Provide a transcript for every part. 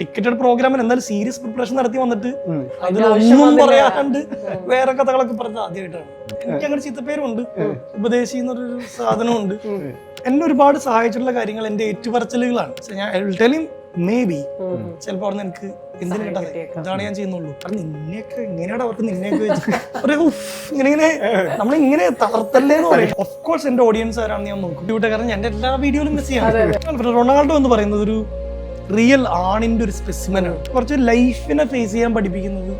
Ticketed പ്രോഗ്രാമിൽ എന്തായാലും serious preparation നടത്തി വന്നിട്ട്. അതിലൊന്നും പറയാണ്ട് വേറെ കഥകളൊക്കെ പറഞ്ഞത് ആദ്യമായിട്ടാണ്. എനിക്ക് അങ്ങനെ ചിത്തപ്പേരുണ്ട്. ഉപദേശി എന്നൊരു സാധനമുണ്ട്. എന്നെ ഒരുപാട് സഹായിച്ചിട്ടുള്ള കാര്യങ്ങൾ എന്റെ ഏറ്റുപറച്ചിലുകളാണ്. ഞാൻ ടെലിം മേ ബി ചിലപ്പോ അവിടെ എനിക്ക് എന്തിനു കിട്ടാതെ ഇതാണ് ഞാൻ ചെയ്യുന്നുള്ളൂ. കാരണം നിന്നെയൊക്കെ ഇങ്ങനെയാണ് അവർക്ക് നിന്നെയൊക്കെ ഇങ്ങനെ ഇങ്ങനെ നമ്മൾ ഇങ്ങനെ തളർത്തല്ലേ എന്ന് പറയും. ഓഫ് കോഴ്സ് എന്റെ ഓഡിയൻസ് ആരാണെന്ന് ഞാൻ നോക്കും. കാരണം എന്റെ എല്ലാ വീഡിയോയിലും മിസ് ചെയ്യാം റൊണാൾഡോ എന്ന് പറയുന്നത് ഒരു റിയൽ ആണിന്റെ ഒരു സ്പെസിമൻ ആണ്. കുറച്ച് ലൈഫിനെ ഫേസ് ചെയ്യാൻ പഠിപ്പിക്കുന്നത്.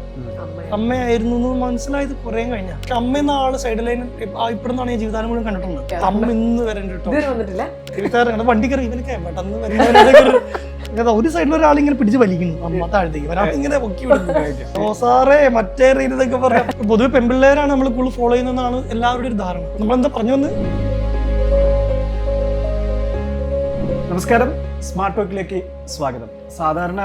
അമ്മയായിരുന്നു എന്ന് മനസ്സിലായത് കുറെ കഴിഞ്ഞ. അമ്മ എന്ന ആൾ സൈഡ് ലൈൻ ഇപ്പോഴെന്നാണ് ഞാൻ ജീവിതം മുഴുവൻ കണ്ടിട്ടുള്ളത്. അമ്മ ഇന്ന് വരണ്ട കേട്ടോ ഇതുവരെ വന്നിട്ടില്ല? തിരുത്താറുണ്ട് വണ്ടി കയറി ഇവനൊക്കെ പെട്ടെന്ന് ഒരു- ഒരു സൈഡിൽ ഒരാൾ ഇങ്ങനെ പിടിച്ച് വലിക്കുന്നു. അമ്മ താഴത്തേക്ക്. ഒരാൾ ഇങ്ങനെ പൊക്കി വിടുന്നു. സാറേ മറ്റേ ഇതൊക്കെ പറയാം. പൊതുവെ പെമ്പിള്ളേരാണ് നമ്മൾ കൂടുതൽ ഫോളോ ചെയ്യുന്നതെന്നാണ് എല്ലാവരുടെയും ഒരു ധാരണ. നമ്മളെന്താ പറഞ്ഞു വന്ന്? നമസ്കാരം. സ്മാർട്ട് ടോക്കിലേക്ക് സ്വാഗതം. സാധാരണ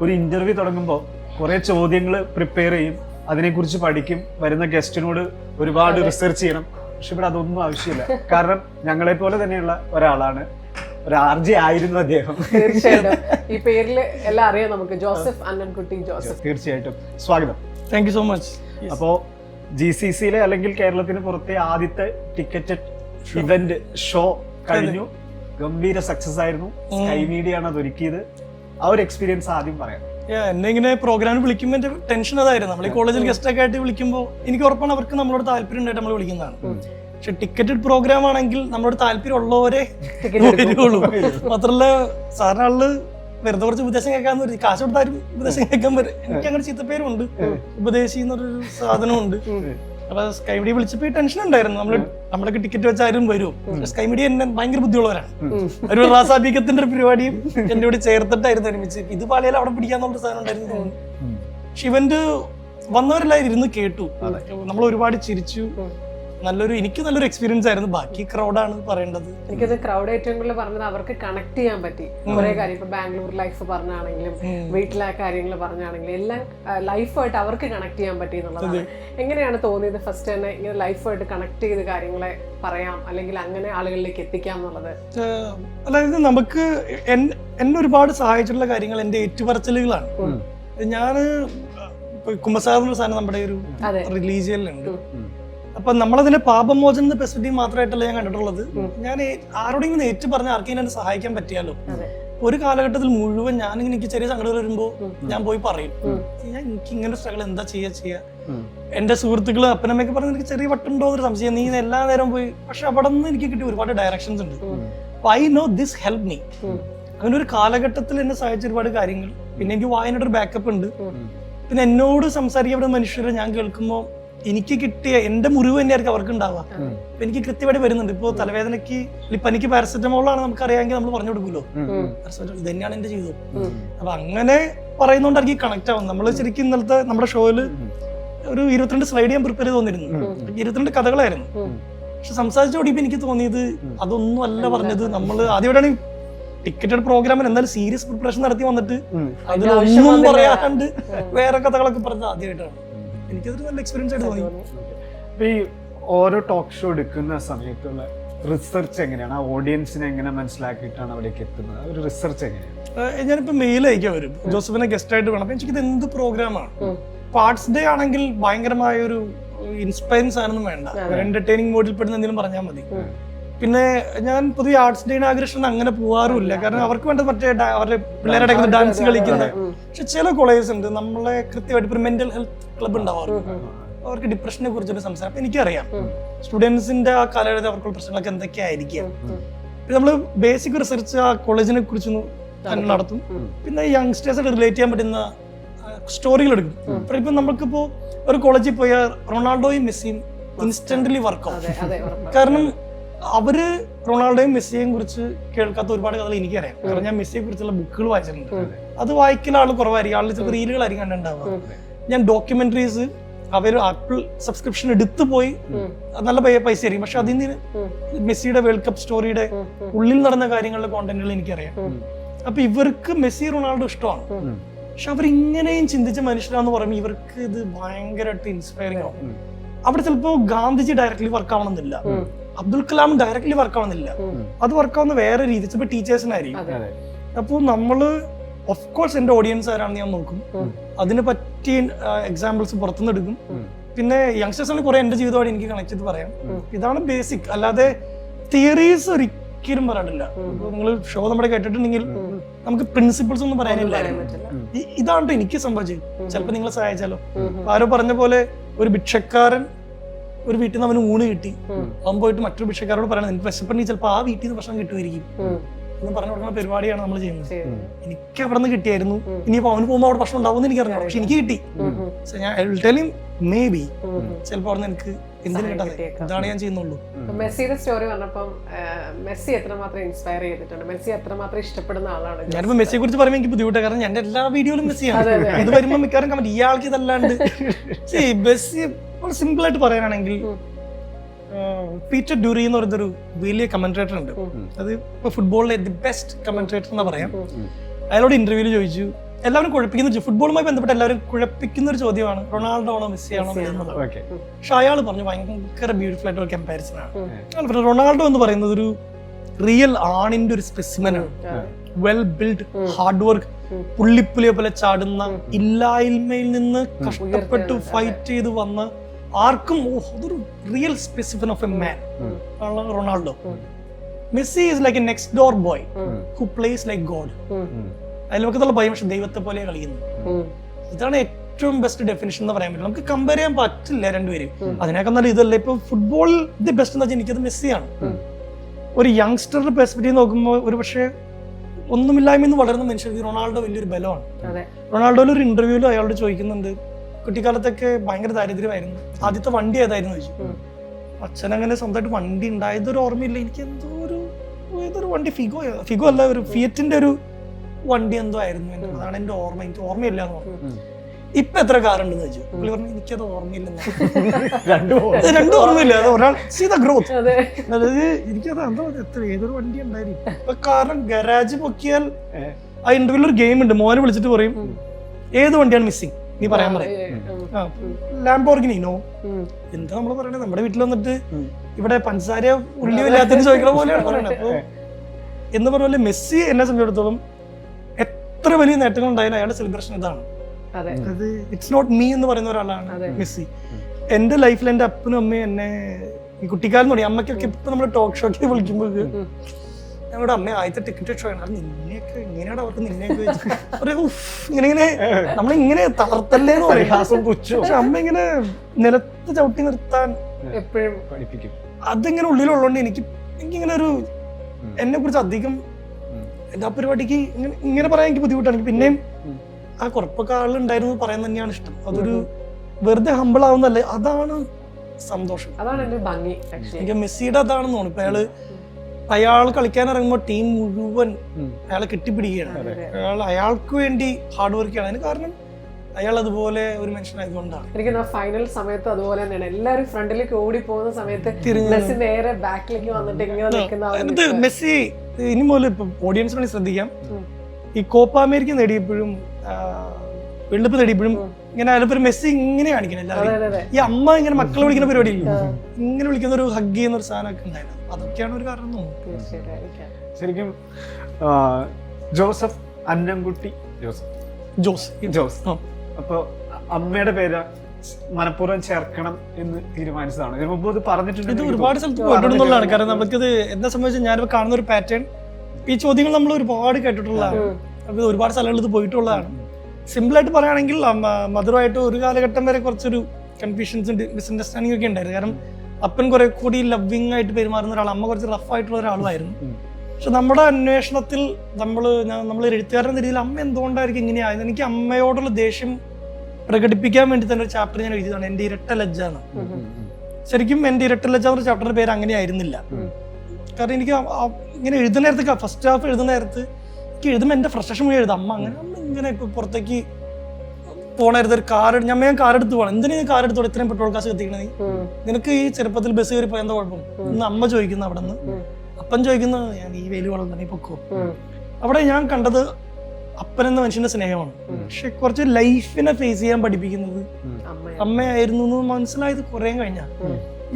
ഒരു ഇന്റർവ്യൂ തുടങ്ങുമ്പോൾ കുറെ ചോദ്യങ്ങൾ പ്രിപ്പയർ ചെയ്യും അതിനെക്കുറിച്ച് പഠിക്കും വരുന്ന ഗസ്റ്റിനോട് ഒരുപാട് റിസർച്ച് ചെയ്യണം. പക്ഷെ ഇവിടെ അതൊന്നും ആവശ്യമില്ല. കാരണം ഞങ്ങളെ പോലെ തന്നെയുള്ള ഒരാളാണ്. ഒരു ആർജി ആയിരുന്നു അദ്ദേഹം. തീർച്ചയായിട്ടും. ഈ പേരിൽ എല്ലാം അറിയാം നമുക്ക്. ജോസഫ് അന്നൻകുട്ടി ജോസഫ്. തീർച്ചയായിട്ടും. സ്വാഗതം. താങ്ക് യു സോ മച്ച് അപ്പോ ജി സി സിയിലെ അല്ലെങ്കിൽ കേരളത്തിന് പുറത്തെ ആദ്യത്തെ ടിക്കറ്റഡ് ഇവന്റ് ഷോ കഴിഞ്ഞു. ഗംഭീര സക്സസ് ആയിരുന്നു. സ്കൈ മീഡിയ ആണ് അത് ഒരുക്കിയത് ആ ഒരു എക്സ്പീരിയൻസ് ആദ്യം പറയാം. എന്നെ ഇങ്ങനെ പ്രോഗ്രാമിൽ വിളിക്കുമ്പോൾ എന്റെ ടെൻഷൻ അതായിരുന്നു. നമ്മൾ ഈ കോളേജിൽ ഗസ്റ്റ് ഒക്കെ ആയിട്ട് വിളിക്കുമ്പോൾ എനിക്ക് ഉറപ്പാണ് അവർക്ക് നമ്മളോട് താല്പര്യം ഉണ്ടായിട്ട് നമ്മൾ വിളിക്കുന്നതാണ്. പക്ഷെ ടിക്കറ്റഡ് പ്രോഗ്രാം ആണെങ്കിൽ നമ്മളോട് താല്പര്യം ഉള്ളവരെ വരുള്ളൂ. മാത്രമല്ല സാറിന് ആൾ വെറുതെ കുറച്ച് ഉപദേശം കേൾക്കാന്ന് വരും. കാശ് കൊടുത്താലും ഉപദേശം കേൾക്കാൻ വരും. എനിക്ക് അങ്ങനെ ചീത്തപ്പേരുണ്ട്. ഉപദേശി എന്നൊരു സാധനമുണ്ട്. അപ്പൊ സ്കൈ വിളിച്ചപ്പോ ടെൻഷൻ ഉണ്ടായിരുന്നു. നമ്മൾ നമ്മളൊക്കെ ടിക്കറ്റ് വെച്ചാലും വരും. സ്കൈ മീഡിയ എന്നെ ഭയങ്കര ബുദ്ധിയുള്ളവരാണ്. ഒരു റാസാബിക്കത്തിന്റെ ഒരു പരിപാടിയും എന്റെ കൂടെ ചേർത്തിട്ടായിരുന്നു ഒരുമിച്ച്. ഇത് പാലയിൽ അവിടെ പിടിക്കാന്നുള്ള സാധനം ഉണ്ടായിരുന്നു. തോന്നുന്നു പക്ഷെ ഇവന്റ് വന്നവരെല്ലാം ഇരുന്ന് കേട്ടു. നമ്മൾ ഒരുപാട് ചിരിച്ചു. നല്ലൊരു എനിക്ക് നല്ലൊരു എക്സ്പീരിയൻസ് ആയിരുന്നു. ബാക്കി ക്രൗഡാണ് പറയേണ്ടത്. എനിക്കത് ക്രൗഡ് ഏറ്റവും കൂടുതൽ പറഞ്ഞത് അവർക്ക് കണക്ട് ചെയ്യാൻ പറ്റി. കുറെ കാര്യം ഇപ്പൊ ബാംഗ്ലൂർ ലൈഫ് പറഞ്ഞാണെങ്കിലും വീട്ടിലെ കാര്യങ്ങൾ പറഞ്ഞാണെങ്കിലും എല്ലാം ലൈഫായിട്ട് അവർക്ക് കണക്ട് ചെയ്യാൻ പറ്റി എന്നുള്ളതാണ്. എങ്ങനെയാണ് തോന്നിയത് ഫസ്റ്റ് തന്നെ ഇങ്ങനെ ലൈഫായിട്ട് കണക്ട് ചെയ്ത് കാര്യങ്ങളെ പറയാം അല്ലെങ്കിൽ അങ്ങനെ ആളുകളിലേക്ക് എത്തിക്കാം എന്നുള്ളത്? അതായത് നമുക്ക് എന്നെ ഒരുപാട് സഹായിച്ചിട്ടുള്ള കാര്യങ്ങൾ എന്റെ ഏറ്റുപറച്ചിലുകളാണ്. ഞാൻ കുമ്പസാർ സാധനം നമ്മുടെ ഒരു റിലീജിയൻ റിലീജിയനിലുണ്ട് അപ്പൊ നമ്മളതിനെ പാപമോചന എന്ന പെർസ്പെക്റ്റീവ് മാത്രമായിട്ടല്ല ഞാൻ കണ്ടിട്ടുള്ളത്. ഞാൻ ആരോടെങ്കിലും ഏറ്റു പറഞ്ഞ ആർക്കെങ്കിലും എന്നെ സഹായിക്കാൻ പറ്റിയാലോ? ഒരു കാലഘട്ടത്തിൽ മുഴുവൻ ഞാൻ ഇങ്ങനെ എനിക്ക് ചെറിയ സങ്കടങ്ങൾ വരുമ്പോ ഞാൻ പോയി പറയും. ഞാൻ എനിക്ക് ഇങ്ങനെ സ്ട്രഗിൾ എന്താ ചെയ്യാ ചെയ്യാ? എന്റെ സുഹൃത്തുക്കൾ അപ്പനമ്മയൊക്കെ പറഞ്ഞ എനിക്ക് ചെറിയ വട്ടുണ്ടോ എന്നൊരു സംശയം. നീ എല്ലാ നേരം പോയി പക്ഷെ അവിടെ നിന്ന് എനിക്ക് കിട്ടിയ ഒരുപാട് ഡയറക്ഷൻസ് ഉണ്ട്. I know this help me അങ്ങനെ ഒരു കാലഘട്ടത്തിൽ എന്നെ സഹായിച്ച ഒരുപാട് കാര്യങ്ങൾ. പിന്നെ എനിക്ക് വായനയുടെ ഒരു ബാക്കപ്പ് ഉണ്ട്. പിന്നെ എന്നോട് സംസാരിക്കപ്പെടുന്ന മനുഷ്യരെ ഞാൻ കേൾക്കുമ്പോൾ എനിക്ക് കിട്ടിയ എന്റെ മുറിവ് തന്നെയായിരിക്കും അവർക്ക് ഉണ്ടാവുക അപ്പൊ എനിക്ക് കൃത്യമായിട്ട് വരുന്നുണ്ട്. ഇപ്പൊ തലവേദനയ്ക്ക് പനിക്ക് പാരസെറ്റമോളാണ് നമുക്ക് അറിയാമെങ്കിൽ നമ്മൾ പറഞ്ഞു കൊടുക്കുമല്ലോ. പാരസെറ്റമോൾ ഇത് തന്നെയാണ് എന്റെ ജീവിതം അപ്പൊ അങ്ങനെ പറയുന്നോണ്ടായിരിക്കും കണക്ട് ആവും നമ്മൾ ശരിക്കും ഇന്നലത്തെ നമ്മുടെ ഷോയിൽ ഒരു ഇരുപത്തിരണ്ട് സ്ലൈഡ് ഞാൻ പ്രിപ്പയർ ചെയ്ത് തോന്നിയിരുന്നു ഇരുപത്തിരണ്ട് കഥകളായിരുന്നു. പക്ഷെ സംസാരിച്ച ഓടിയപ്പോ എനിക്ക് തോന്നിയത് അതൊന്നും അല്ല പറഞ്ഞത്. നമ്മൾ ആദ്യമായിട്ടാണ് ടിക്കറ്റഡ് പ്രോഗ്രാമിന് എന്തായാലും സീരിയസ് പ്രിപ്പറേഷൻ നടത്തി വന്നിട്ട് അതിലൊന്നും പറയാണ്ട് വേറെ കഥകളൊക്കെ പറഞ്ഞത് ആദ്യമായിട്ടാണ്. എനിക്കതൊരു നല്ല എക്സ്പീരിയൻസ് ആയിട്ട് തോന്നി. ഈ ഓരോ ടോക്ക് ഷോ എടുക്കുന്ന സമയത്തുള്ള റിസർച്ച് എങ്ങനെയാണ്? ആ ഓഡിയൻസിനെ എങ്ങനെ മനസ്സിലാക്കിയിട്ടാണ് അവിടേക്ക് എത്തുന്നത്? ഒരു റിസർച്ച് എങ്ങനെയാണ്? ഞാനിപ്പോൾ ഞാനിപ്പോ മെയിൽ അയക്കാൻ വരും. ജോസഫിനെ ഗസ്റ്റ് ആയിട്ട് വേണം. എനിക്ക് ഇത് എന്ത് പ്രോഗ്രാമാണ് പാർട്സ് ഡേ ആണെങ്കിൽ ഭയങ്കരമായ ഒരു ഇൻസ്പയൻസ് ആണെന്നും വേണ്ട. എന്റർടൈനിങ് മോഡിൽ പെടുന്ന എന്തെങ്കിലും പറഞ്ഞാൽ മതി. പിന്നെ ഞാൻ പുതിയ ആർട്സ് ഡേ ഇനാഗ്രേഷൻ അങ്ങനെ പോവാറുമില്ല. കാരണം അവർക്ക് വേണ്ട മറ്റേ അവരുടെ പിള്ളേരുടെ ഡാൻസ് കളിക്കുന്നത്. പക്ഷെ ചില കോളേജസ് ഉണ്ട്. നമ്മളെ കൃത്യമായിട്ട് ഇപ്പൊ മെന്റൽ ഹെൽത്ത് ക്ലബ് ഉണ്ടാവാറുണ്ട്. അവർക്ക് ഡിപ്രഷനെ കുറിച്ചൊരു സംസാരം. എനിക്കറിയാം. സ്റ്റുഡൻസിന്റെ ആ കാലഘട്ടത്തിൽ അവർക്കുള്ള പ്രശ്നങ്ങളൊക്കെ എന്തൊക്കെയായിരിക്കാം? നമ്മൾ ബേസിക് റിസർച്ച് ആ കോളേജിനെ കുറിച്ച് തന്നെ നടത്തും. പിന്നെ യങ്സ്റ്റേഴ്സിന് റിലേറ്റ് ചെയ്യാൻ പറ്റുന്ന സ്റ്റോറികൾ എടുക്കും. ഇപ്പൊ നമ്മൾക്കിപ്പോ ഒരു കോളേജിൽ പോയാൽ റൊണാൾഡോയും മെസ്സിയും ഇൻസ്റ്റന്റ്ലി വർക്കാവും അതെ കാരണം അവർ റൊണാൾഡോയും മെസ്സിയെയും കുറിച്ച് കേൾക്കാത്ത ഒരുപാട് കഥകൾ എനിക്കറിയാം. കാരണം ഞാൻ മെസ്സിയെ കുറിച്ചുള്ള ബുക്കുകൾ വായിച്ചിട്ടുണ്ട്. അത് വായിക്കുന്ന ആൾ കുറവായിരിക്കും. ആളിൽ ചിലപ്പോൾ റീലുകളായിരിക്കും കണ്ടുണ്ടാവുക. ഞാൻ ഡോക്യുമെന്ററീസ് അവർ ആപ്പിൾ സബ്സ്ക്രിപ്ഷൻ എടുത്തു പോയി നല്ല പൈസ ആയിരിക്കും പക്ഷെ അതിൽ നിന്ന് മെസ്സിയുടെ വേൾഡ് കപ്പ് സ്റ്റോറിയുടെ ഉള്ളിൽ നടന്ന കാര്യങ്ങളുടെ കോണ്ടന്റുകൾ എനിക്കറിയാം. അപ്പൊ ഇവർക്ക് മെസ്സി റൊണാൾഡോ ഇഷ്ടമാണ്. പക്ഷെ അവരിങ്ങനെയും ചിന്തിച്ച മനുഷ്യരാന്ന് പറയുമ്പോൾ ഇവർക്ക് ഇത് ഭയങ്കരമായിട്ട് ഇൻസ്പയറിംഗ് ആവും അവിടെ ചിലപ്പോൾ ഗാന്ധിജി ഡയറക്ട്ലി വർക്ക് ആവണമെന്നില്ല. അബ്ദുൽ കലാം ഡയറക്ട്ലി വർക്ക് ആവുന്നില്ല. അത് വർക്ക് ആവുന്ന വേറെ രീതി ഇപ്പൊ ടീച്ചേഴ്സിനായിരിക്കും. അപ്പോൾ നമ്മൾ ഓഫ് കോഴ്സ് എന്റെ ഓഡിയൻസ് ആരാണെന്ന് ഞാൻ നോക്കും. അതിന് പറ്റിയ എക്സാമ്പിൾസ് പുറത്തുനിന്ന് എടുക്കും. പിന്നെ യങ്സ്റ്റേഴ്സിന് കുറെ എന്റെ ജീവിതമായിട്ട് എനിക്ക് കണക്ട് ചെയ്ത് പറയാം. ഇതാണ് ബേസിക് അല്ലാതെ തിയറീസ് ഒരിക്കലും പറയാനില്ല. നിങ്ങൾ ഷോ നമ്മുടെ കേട്ടിട്ടുണ്ടെങ്കിൽ നമുക്ക് പ്രിൻസിപ്പിൾസ് ഒന്നും പറയാനില്ല. ഇതാണ് എനിക്ക് സംഭവിച്ചത്. ചിലപ്പോൾ നിങ്ങളെ സഹായിച്ചാലോ. ആരോ പറഞ്ഞ പോലെ ഒരു ഭിക്ഷക്കാരൻ ഒരു വീട്ടിൽ നിന്ന് അവന് ഊണ് കിട്ടി. അവൻ പോയിട്ട് മറ്റൊരു ഭിക്ഷക്കാരോട് പറയണം എനിക്ക് വിശപ്പുണ്ടെങ്കിൽ ചിലപ്പോൾ ആ വീട്ടിൽ നിന്ന് ഭക്ഷണം കിട്ടുമായിരിക്കും. എന്ന് പറഞ്ഞു കൊടുക്കുന്ന പരിപാടിയാണ് നമ്മൾ ചെയ്യുന്നത്. എനിക്ക് അവിടെ നിന്ന് കിട്ടിയായിരുന്നു. ഇനിയിപ്പോ അവന് പോകുമ്പോൾ അവിടെ ഭക്ഷണം ഉണ്ടാവുമെന്ന് എനിക്ക് അറിഞ്ഞു പക്ഷെ എനിക്ക് കിട്ടി. ഞാൻ ടെലിം മേ ബി ചിലപ്പോ അവിടെ എനിക്ക് എന്തിനു കിട്ടാതെ. ഇതാണ് ഞാൻ ചെയ്യുന്നുള്ളൂ. മെസ്സിയുടെ സ്റ്റോറി പറഞ്ഞപ്പം മെസ്സി എത്രമാത്രം ഇൻസ്പയർ ചെയ്തിട്ടുണ്ട്? മെസ്സി എത്രമാത്രം ഇഷ്ടപ്പെടുന്ന ആളാണ്? ഞാനിപ്പോ മെസ്സിയെ കുറിച്ച് പറയുമ്പോൾ എനിക്ക് ബുദ്ധിമുട്ടാണ് കാരണം എന്റെ എല്ലാ വീഡിയോയിലും മെസ്സിയാണ്. ഇത് വരുമ്പോൾ മിക്കവാറും കമന്റ് ഇയാൾക്ക് ഇതല്ലാണ്ട്. മെസ്സി സിമ്പിൾ ആയിട്ട് പറയാനാണെങ്കിൽ പീറ്റർ ഡ്യൂറി എന്ന് പറയുന്നൊരു വലിയ കമന്റേറ്റർ ഉണ്ട്. അത് ഇപ്പൊ ഫുട്ബോളിലെ ദി ബെസ്റ്റ് കമന്റേറ്റർ എന്ന് പറയാം. അയാളോട് ഇന്റർവ്യൂവിൽ ചോദിച്ചു എല്ലാവരും കുഴപ്പിക്കുന്ന ഫുട്ബോളുമായി ബന്ധപ്പെട്ട് എല്ലാവരും കുഴപ്പിക്കുന്ന ഒരു ചോദ്യമാണ് റൊണാൾഡോ ആണോ മെസ്സി ആണോ എന്നുള്ളത് പക്ഷെ അയാൾ പറഞ്ഞു ഭയങ്കര ബ്യൂട്ടിഫുൾ ആയിട്ട് കമ്പാരിസൺ ആണ്. റൊണാൾഡോ എന്ന് പറയുന്നത് ഒരു റിയൽ ആണിന്റെ ഒരു സ്പെസിമൻ ആണ്. വെൽ ബിൽഡ് ഹാർഡ് വർക്ക് പുള്ളിപ്പുലിയെ പോലെ ചാടുന്ന ഇല്ലായ്മയിൽ നിന്ന് കഷ്ടപ്പെട്ട് ഫൈറ്റ് ചെയ്ത് വന്ന് ആർക്കും ഓ, അതൊരു real specimen of a man ആണ് Ronaldo. Messi is like a next door boy who plays like god അയൽവക്കത്തുള്ള ഭയം പക്ഷെ ദൈവത്തെ പോലെ കളിക്കുന്നു ഇതാണ് ഏറ്റവും ബെസ്റ്റ് ഡെഫിനിഷൻ എന്ന് പറയാൻ പറ്റില്ല നമുക്ക് കമ്പയർ ചെയ്യാൻ പറ്റില്ല രണ്ടുപേരും. അതിനേക്കാൾ നല്ല ഇതല്ല. ഇപ്പൊ ഫുട്ബോൾ ദി ബെസ്റ്റ് എന്ന് വെച്ചാൽ എനിക്കത് മെസ്സിയാണ്. ഒരു യങ്സ്റ്ററുടെ പെർസ്പെക്റ്റീവ് നോക്കുമ്പോൾ ഒരു പക്ഷേ ഒന്നുമില്ലായ്മ വളരുന്ന മനുഷ്യർക്ക് റൊണാൾഡോ വലിയൊരു ബലമാണ്. അതെ. റൊണാൾഡോയിൽ ഒരു ഇന്റർവ്യൂവിൽ അയാളോട് ചോദിക്കുന്നുണ്ട് കുട്ടിക്കാലത്തൊക്കെ ഭയങ്കര ദാരിദ്ര്യമായിരുന്നു. ആദ്യത്തെ വണ്ടി ഏതായിരുന്നു ചോദിച്ചു. അച്ഛൻ അങ്ങനെ സ്വന്തമായിട്ട് വണ്ടി ഉണ്ടായതൊരു ഓർമ്മയില്ല. എനിക്ക് എന്തോ ഒരു ഏതൊരു വണ്ടി ഫിഗോ ഫിഗോ അല്ല ഒരു ഫിയറ്റിന്റെ ഒരു വണ്ടി എന്തോ ആയിരുന്നു എന്റെ. അതാണ് എന്റെ ഓർമ്മ. എനിക്ക് ഓർമ്മയില്ല എന്ന് പറഞ്ഞു. ഇപ്പൊ എത്ര കാറുണ്ടെന്ന് ചോദിച്ചു. പുള്ളി പറഞ്ഞു എനിക്കത് ഓർമ്മയില്ലെന്ന്. രണ്ടു ഓർമ്മയില്ല. ഒരാൾ സീത ഗ്രോത്ത് അതെ. അതായത് എനിക്കത് എന്തോ എത്ര ഏതൊരു വണ്ടി ഉണ്ടായിരുന്നു ഇപ്പൊ. കാരണം ഗരാജ് പൊക്കിയാൽ ആ ഇന്റർവ്യൂലൊരു ഗെയിം ഉണ്ട്. മോനെ വിളിച്ചിട്ട് പറയും ഏത് വണ്ടിയാണ് മിസ്സിങ് നീ പറയാൻ പറയും. ലാംബോർഗിനി നോ എന്താ നമ്മൾ പറയണത് നമ്മുടെ വീട്ടിൽ വന്നിട്ട് ഇവിടെ പഞ്ചസാര ഉള്ളി ഇല്ലാത്തതിന് ചോദിക്കണ പോലെയാണ് പറയുന്നത് അപ്പൊ എന്ന് പറഞ്ഞ പോലെ മെസ്സി എന്നെ സംബന്ധിച്ചിടത്തോളം എത്ര വലിയ നേട്ടങ്ങൾ ഉണ്ടായാലും അയാളുടെ സെലിബ്രേഷൻ ഇതാണ്. അതെ. ഇറ്റ്സ് നോട്ട് മീ എന്ന് പറയുന്ന ഒരാളാണ് മെസ്സി. എന്റെ ലൈഫിൽ എന്റെ അപ്പനും അമ്മയും എന്നെ ഈ കുട്ടിക്കാലം തുടങ്ങി അമ്മയ്ക്കൊക്കെ ഇപ്പൊ നമ്മൾ ടോക്ക് ഷോക്ക് വിളിക്കുമ്പോൾ ഞങ്ങളുടെ അമ്മ ആദ്യത്തെ ടിക്കറ്റ് ഷോ ആണ്. അത് നിന്നെയൊക്കെ ഇങ്ങനെയാണ് അവർക്ക് നിന്നെയൊക്കെ ഇങ്ങനെ ഇങ്ങനെ നമ്മളിങ്ങനെ തളർത്തല്ലേ എന്ന് പറയും. പക്ഷെ അമ്മ ഇങ്ങനെ നിലത്ത് ചവിട്ടി നിർത്താൻ എപ്പോഴും. പഠിപ്പിക്കും. അതിങ്ങനെ ഉള്ളിലുള്ളതുകൊണ്ട് എനിക്ക് എനിക്കിങ്ങനെ ഒരു. എന്നെ കുറിച്ച് അധികം എന്താ ആ പരിപാടിക്ക് ഇങ്ങനെ ഇങ്ങനെ പറയാൻ എനിക്ക് ബുദ്ധിമുട്ടാണ്. എനിക്ക് പിന്നെയും. ആ കുറപ്പൊക്കെ ആളുണ്ടായിരുന്നു എന്ന് പറയാൻ തന്നെയാണ് ഇഷ്ടം. അതൊരു വെറുതെ ഹമ്പിൾ ആവുന്നല്ലേ അതാണ് സന്തോഷം. അതാണ് എന്റെ ഭംഗി എനിക്ക് മെസ്സിയുടെ അതാണെന്ന് തോന്നുന്നു. ഇപ്പൊ അയാൾ അയാൾ കളിക്കാൻ ഇറങ്ങുമ്പോൾ ടീം മുഴുവൻ അയാളെ കെട്ടിപ്പിടിക്കുകയാണ്. അയാൾ അയാൾക്ക് വേണ്ടി ഹാർഡ് വർക്ക് ചെയ്യണം. അതിന് കാരണം അയാൾ അതുപോലെ ഒരു മനുഷ്യനായതുകൊണ്ടാണ് എനിക്ക് ഫൈനൽ സമയത്ത് അതുപോലെ തന്നെയാണ്. എല്ലാവരും ഫ്രണ്ടിലേക്ക് ഓടി പോകുന്ന സമയത്ത് മെസ്സി നേരെ ബാക്കിലേക്ക് വന്നിട്ട് ഇങ്ങനെ നിൽക്കുന്ന ആ മെസ്സി ഇനി മുതൽ ഇപ്പൊ ഓഡിയൻസ് വേണ്ടി ശ്രദ്ധിക്കാം. ഈ കോപ്പ അമേരിക്ക നേടിയപ്പോഴും വെള്ളിപ്പ് നേടിയപ്പോഴും ഇങ്ങനെ അതിലൊരു മെസ്സി ഇങ്ങനെ കാണിക്കണം എല്ലാവരും ഈ അമ്മ ഇങ്ങനെ മക്കളെ വിളിക്കുന്ന പരിപാടി ഇല്ല? ഇങ്ങനെ വിളിക്കുന്ന ഒരു ഹഗ് ചെയ്യുന്ന ഒരു സാധനമൊക്കെ ഉണ്ടായിരുന്നു. അതൊക്കെയാണ് ഒരു കാരണം ശരിക്കും ജോസഫ് അന്നംകുട്ടി ജോസഫ്. ജോസ്. ജോസ് അപ്പോൾ അപ്പൊ അമ്മയുടെ പേര് മനഃപൂർവം ചേർക്കണം എന്ന് തീരുമാനിച്ചതാണ്. ഇതിനു മുമ്പ് ഇത് പറഞ്ഞിട്ടുണ്ട്. ഇത് ഒരുപാട് സ്ഥലത്ത് പോയിട്ടുണ്ടെന്നുള്ളതാണ് കാരണം നമുക്കിത് എന്താ സംബന്ധിച്ചാൽ ഞാനിപ്പോ കാണുന്ന ഒരു പാറ്റേൺ ഈ ചോദ്യങ്ങൾ നമ്മൾ ഒരുപാട് കേട്ടിട്ടുള്ളതാണ്. നമുക്ക് ഒരുപാട് സ്ഥലങ്ങളിൽ ഇത് പോയിട്ടുള്ളതാണ്. സിമ്പിൾ ആയിട്ട് പറയുകയാണെങ്കിൽ മധുരമായിട്ട് ഒരു കാലഘട്ടം വരെ കുറച്ചൊരു കൺഫ്യൂഷൻസ് മിസ്അണ്ടർസ്റ്റാൻഡിംഗ് ഒക്കെ ഉണ്ടായിരുന്നു. കാരണം അപ്പൻ കുറെ കൂടി ലവ്വിംഗ് ആയിട്ട് പെരുമാറുന്ന ഒരാൾ അമ്മ കുറച്ച് റഫ് ആയിട്ടുള്ള ഒരാളായിരുന്നു പക്ഷെ നമ്മുടെ അന്വേഷണത്തിൽ നമ്മൾ നമ്മൾ എഴുത്തുകാരൻ രീതിയിൽ അമ്മ എന്തുകൊണ്ടായിരിക്കും ഇങ്ങനെയായത് എനിക്ക് അമ്മയോടുള്ള ദേഷ്യം പ്രകടിപ്പിക്കാൻ വേണ്ടി തന്നെ ഒരു ചാപ്റ്റർ ഞാൻ എഴുതിയതാണ്. എന്റെ ഇരട്ട ലജ്ജ എന്ന്. ശരിക്കും എന്റെ ഇരട്ട ലജ്ജ എന്ന ചാപ്റ്ററിന്റെ പേര് അങ്ങനെ ആയിരുന്നില്ല കാരണം എനിക്ക് ഇങ്ങനെ എഴുതുന്ന നേരത്ത് ഫസ്റ്റ് ഹാഫ് എഴുതുന്ന നേരത്ത് എനിക്ക് എഴുതുമ്പോൾ എന്റെ ഫ്രസ്ട്രേഷൻ പോയി എഴുതാം. അമ്മ അങ്ങനെ അമ്മ ഇങ്ങനെ പുറത്തേക്ക് പോണരുത് ഒരു കാർ ഞാൻ ഞാൻ കാർ എടുത്ത് പോകണം എന്തിനാ നീ കാർ എടുത്തോടെ ഇത്രയും പെട്രോൾ കാശ് കത്തിക്കണേ? നീ നിനക്ക് ഈ ചെറുപ്പത്തിൽ ബസ് കയറി പോയാൽ എന്താ കുഴപ്പം? ഇന്ന് അമ്മ ചോദിക്കുന്നു അവിടെ നിന്ന് അപ്പൻ ചോദിക്കുന്നു ഞാൻ ഈ വെയിൽ വളർന്നു തന്നെ പൊക്കോ? അവിടെ ഞാൻ കണ്ടത് അപ്പൻ എന്ന മനുഷ്യന്റെ സ്നേഹമാണ്. പക്ഷെ കുറച്ച് ലൈഫിനെ ഫേസ് ചെയ്യാൻ പഠിപ്പിക്കുന്നത് അമ്മയായിരുന്നു എന്ന് മനസ്സിലായത് കുറേ കഴിഞ്ഞാൽ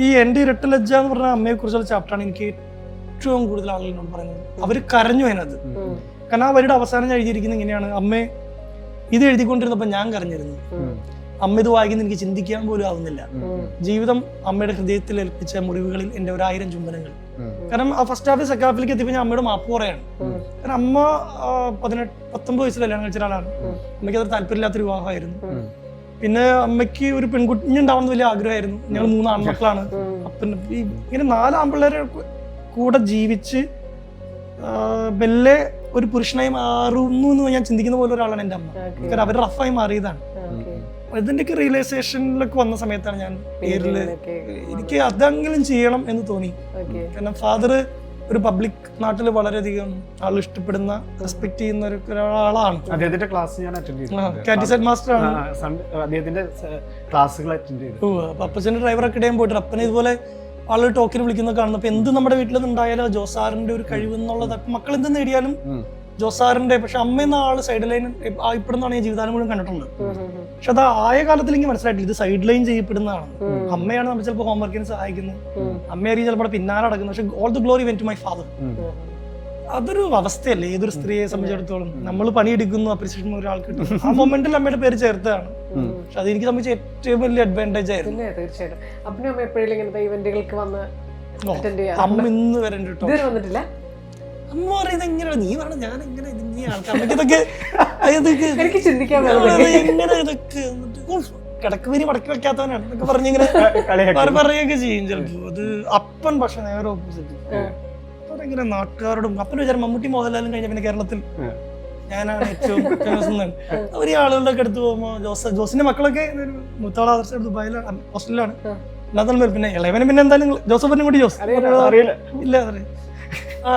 ഈ എന്റെ ഇരട്ട ലജ്ജ എന്ന് പറഞ്ഞ അമ്മയെ കുറിച്ചുള്ള ചാപ്റ്ററാണ് എനിക്ക് ഏറ്റവും കൂടുതൽ ആളുകളോട് പറയുന്നത്. അവർ കരഞ്ഞു അതിനകത്ത്. കാരണം ആ വരിയുടെ അവസാനം ഞാൻ എഴുതിയിരിക്കുന്നത് ഇങ്ങനെയാണ്. അമ്മേ ഇത് എഴുതിക്കൊണ്ടിരുന്നപ്പോൾ ഞാൻ കരഞ്ഞിരുന്നു. അമ്മ ഇത് വായിക്കുന്ന എനിക്ക് ചിന്തിക്കാൻ പോലും ആവുന്നില്ല. ജീവിതം അമ്മയുടെ ഹൃദയത്തിൽ ഏൽപ്പിച്ച മുറിവുകളിൽ എന്റെ ഒരായിരം ചുംബനങ്ങൾ. കാരണം ആ ഫസ്റ്റ് ഹാഫ് സെക്കൻഡ് ഹാഫിലേക്ക് എത്തിയപ്പോൾ ഞാൻ അമ്മയുടെ മാപ്പ് പറയാണ്. കാരണം അമ്മ പതിനെട്ട് പത്തൊമ്പത് വയസ്സിൽ കല്യാണം കഴിച്ച ഒരാളാണ്. അമ്മയ്ക്ക് അതൊരു താല്പര്യമില്ലാത്തൊരു വിവാഹമായിരുന്നു. പിന്നെ അമ്മയ്ക്ക് ഒരു പെൺകുഞ്ഞ് ഉണ്ടാവണം വലിയ ആഗ്രഹമായിരുന്നു. ഞങ്ങൾ മൂന്ന് ആൺമക്കളാണ്. അപ്പം ഇങ്ങനെ നാല് ആൺപിള്ളേരെ കൂടെ ജീവിച്ച് മെല്ലെ ഒരു പുരുഷനായി മാറുന്നു എന്ന് ഞാൻ ചിന്തിക്കുന്ന പോലെ ഒരാളാണ് എന്റെ അമ്മ. കാരണം അവർ റഫായി മാറിയതാണ്. ഇതിന്റെയൊക്കെ റിയലൈസേഷനിലൊക്കെ വന്ന സമയത്താണ് ഞാൻ പേരിൽ എനിക്ക് അതെങ്കിലും ചെയ്യണം എന്ന് തോന്നി. കാരണം ഫാദർ ഒരു പബ്ലിക് നാട്ടിൽ വളരെയധികം ആൾ ഇഷ്ടപ്പെടുന്ന റെസ്പെക്ട് ചെയ്യുന്ന ഒരു ഒരാളാണ്. അദ്ദേഹത്തിന്റെ ക്ലാസ് ഞാൻ അറ്റൻഡ് ചെയ്തു മാസ്റ്റർ ആണ്. അദ്ദേഹത്തിന്റെ ക്ലാസ്സുകൾ അറ്റൻഡ് ചെയ്തു അപ്പച്ചന്റെ ഡ്രൈവർ ഇടയാൻ പോയിട്ട് അപ്പനെ ഇതുപോലെ ആളുകൾ ടോക്കിന് വിളിക്കുന്ന കാണുന്നത് അപ്പൊ എന്ത് നമ്മുടെ വീട്ടിൽ ഉണ്ടായാലോ ജോസാറിന്റെ ഒരു കഴിവ് എന്നുള്ളത് മക്കൾ എന്ത് നേടിയാലും. ജോസാറിന്റെ പക്ഷെ അമ്മ എന്ന ആൾ സൈഡ് ലൈൻ ഇപ്പെടുന്നതാണ് ഞാൻ ജീവിതം മുഴുവൻ കണ്ടിട്ടുണ്ട് പക്ഷെ അത് ആയ കാലത്തിൽ എനിക്ക് മനസ്സിലായിട്ടില്ല. ഇത് സൈഡ് ലൈൻ ചെയ്യപ്പെടുന്നതാണ്. അമ്മയാണ് നമ്മൾ ചിലപ്പോൾ ഹോംവർക്കിന് സഹായിക്കുന്നത്. അമ്മയായിരിക്കും ചിലപ്പോൾ പിന്നാലെ നടക്കുന്നത്. പക്ഷെ all the glory went to my father അതൊരു അവസ്ഥയല്ലേ? ഏതൊരു സ്ത്രീയെ സംബന്ധിച്ചിടത്തോളം നമ്മൾ പണിയെടുക്കുന്നു അപ്രീസിയേഷൻ ഒരാൾക്ക് കിട്ടും. ആ മൊമെന്റിൽ അമ്മയുടെ പേര് ചേർത്തതാണ് പക്ഷെ അത് എനിക്ക് സംബന്ധിച്ച് ഏറ്റവും വലിയ അഡ്വാന്റേജ് ആയിരുന്നു. തീർച്ചയായിട്ടും. അപ്പനും അമ്മ എപ്പോഴെങ്കിലും ഇങ്ങനത്തെ ഇവന്റുകൾക്ക് വന്ന് അമ്മ ഇന്ന് വരണ്ട വന്നിട്ടില്ല? അമ്മ പറയുന്നത് എങ്ങനെയാണ് നീ വേണം ഞാൻ എങ്ങനെ ഇതൊക്കെ ഇതൊക്കെ എനിക്ക് ചിന്തിക്കാൻ എങ്ങനെ ഇതൊക്കെ മടക്കി വെക്കാത്തവനാണ് എന്നൊക്കെ പറഞ്ഞിങ്ങനെ പറയുകയൊക്കെ ചെയ്യും ചിലപ്പോ അത് അപ്പൻ പക്ഷെ നേരെ ഓപ്പോസിറ്റ് അതെങ്ങനെ നാട്ടുകാരോടും അപ്പൻ വിചാരം മമ്മൂട്ടി മോഹൻലാലും കഴിഞ്ഞ പിന്നെ കേരളത്തിൽ. ഞാനാണ് ഏറ്റവും ഫേമസ് എന്നാണ് അവർ ഈ ആളുകളുടെ അടുത്ത് പോകുമ്പോൾ ജോസ് ജോസിന്റെ മക്കളൊക്കെ മുത്താള ആദർശ ദുബായിലാണ് ഹോസ്റ്റലിലാണ്. അല്ലാതെ പിന്നെ ഇളയവനും പിന്നെ എന്തായാലും ജോസഫിനും കൂടി ജോസ്. ഇല്ല അറിയാം ആ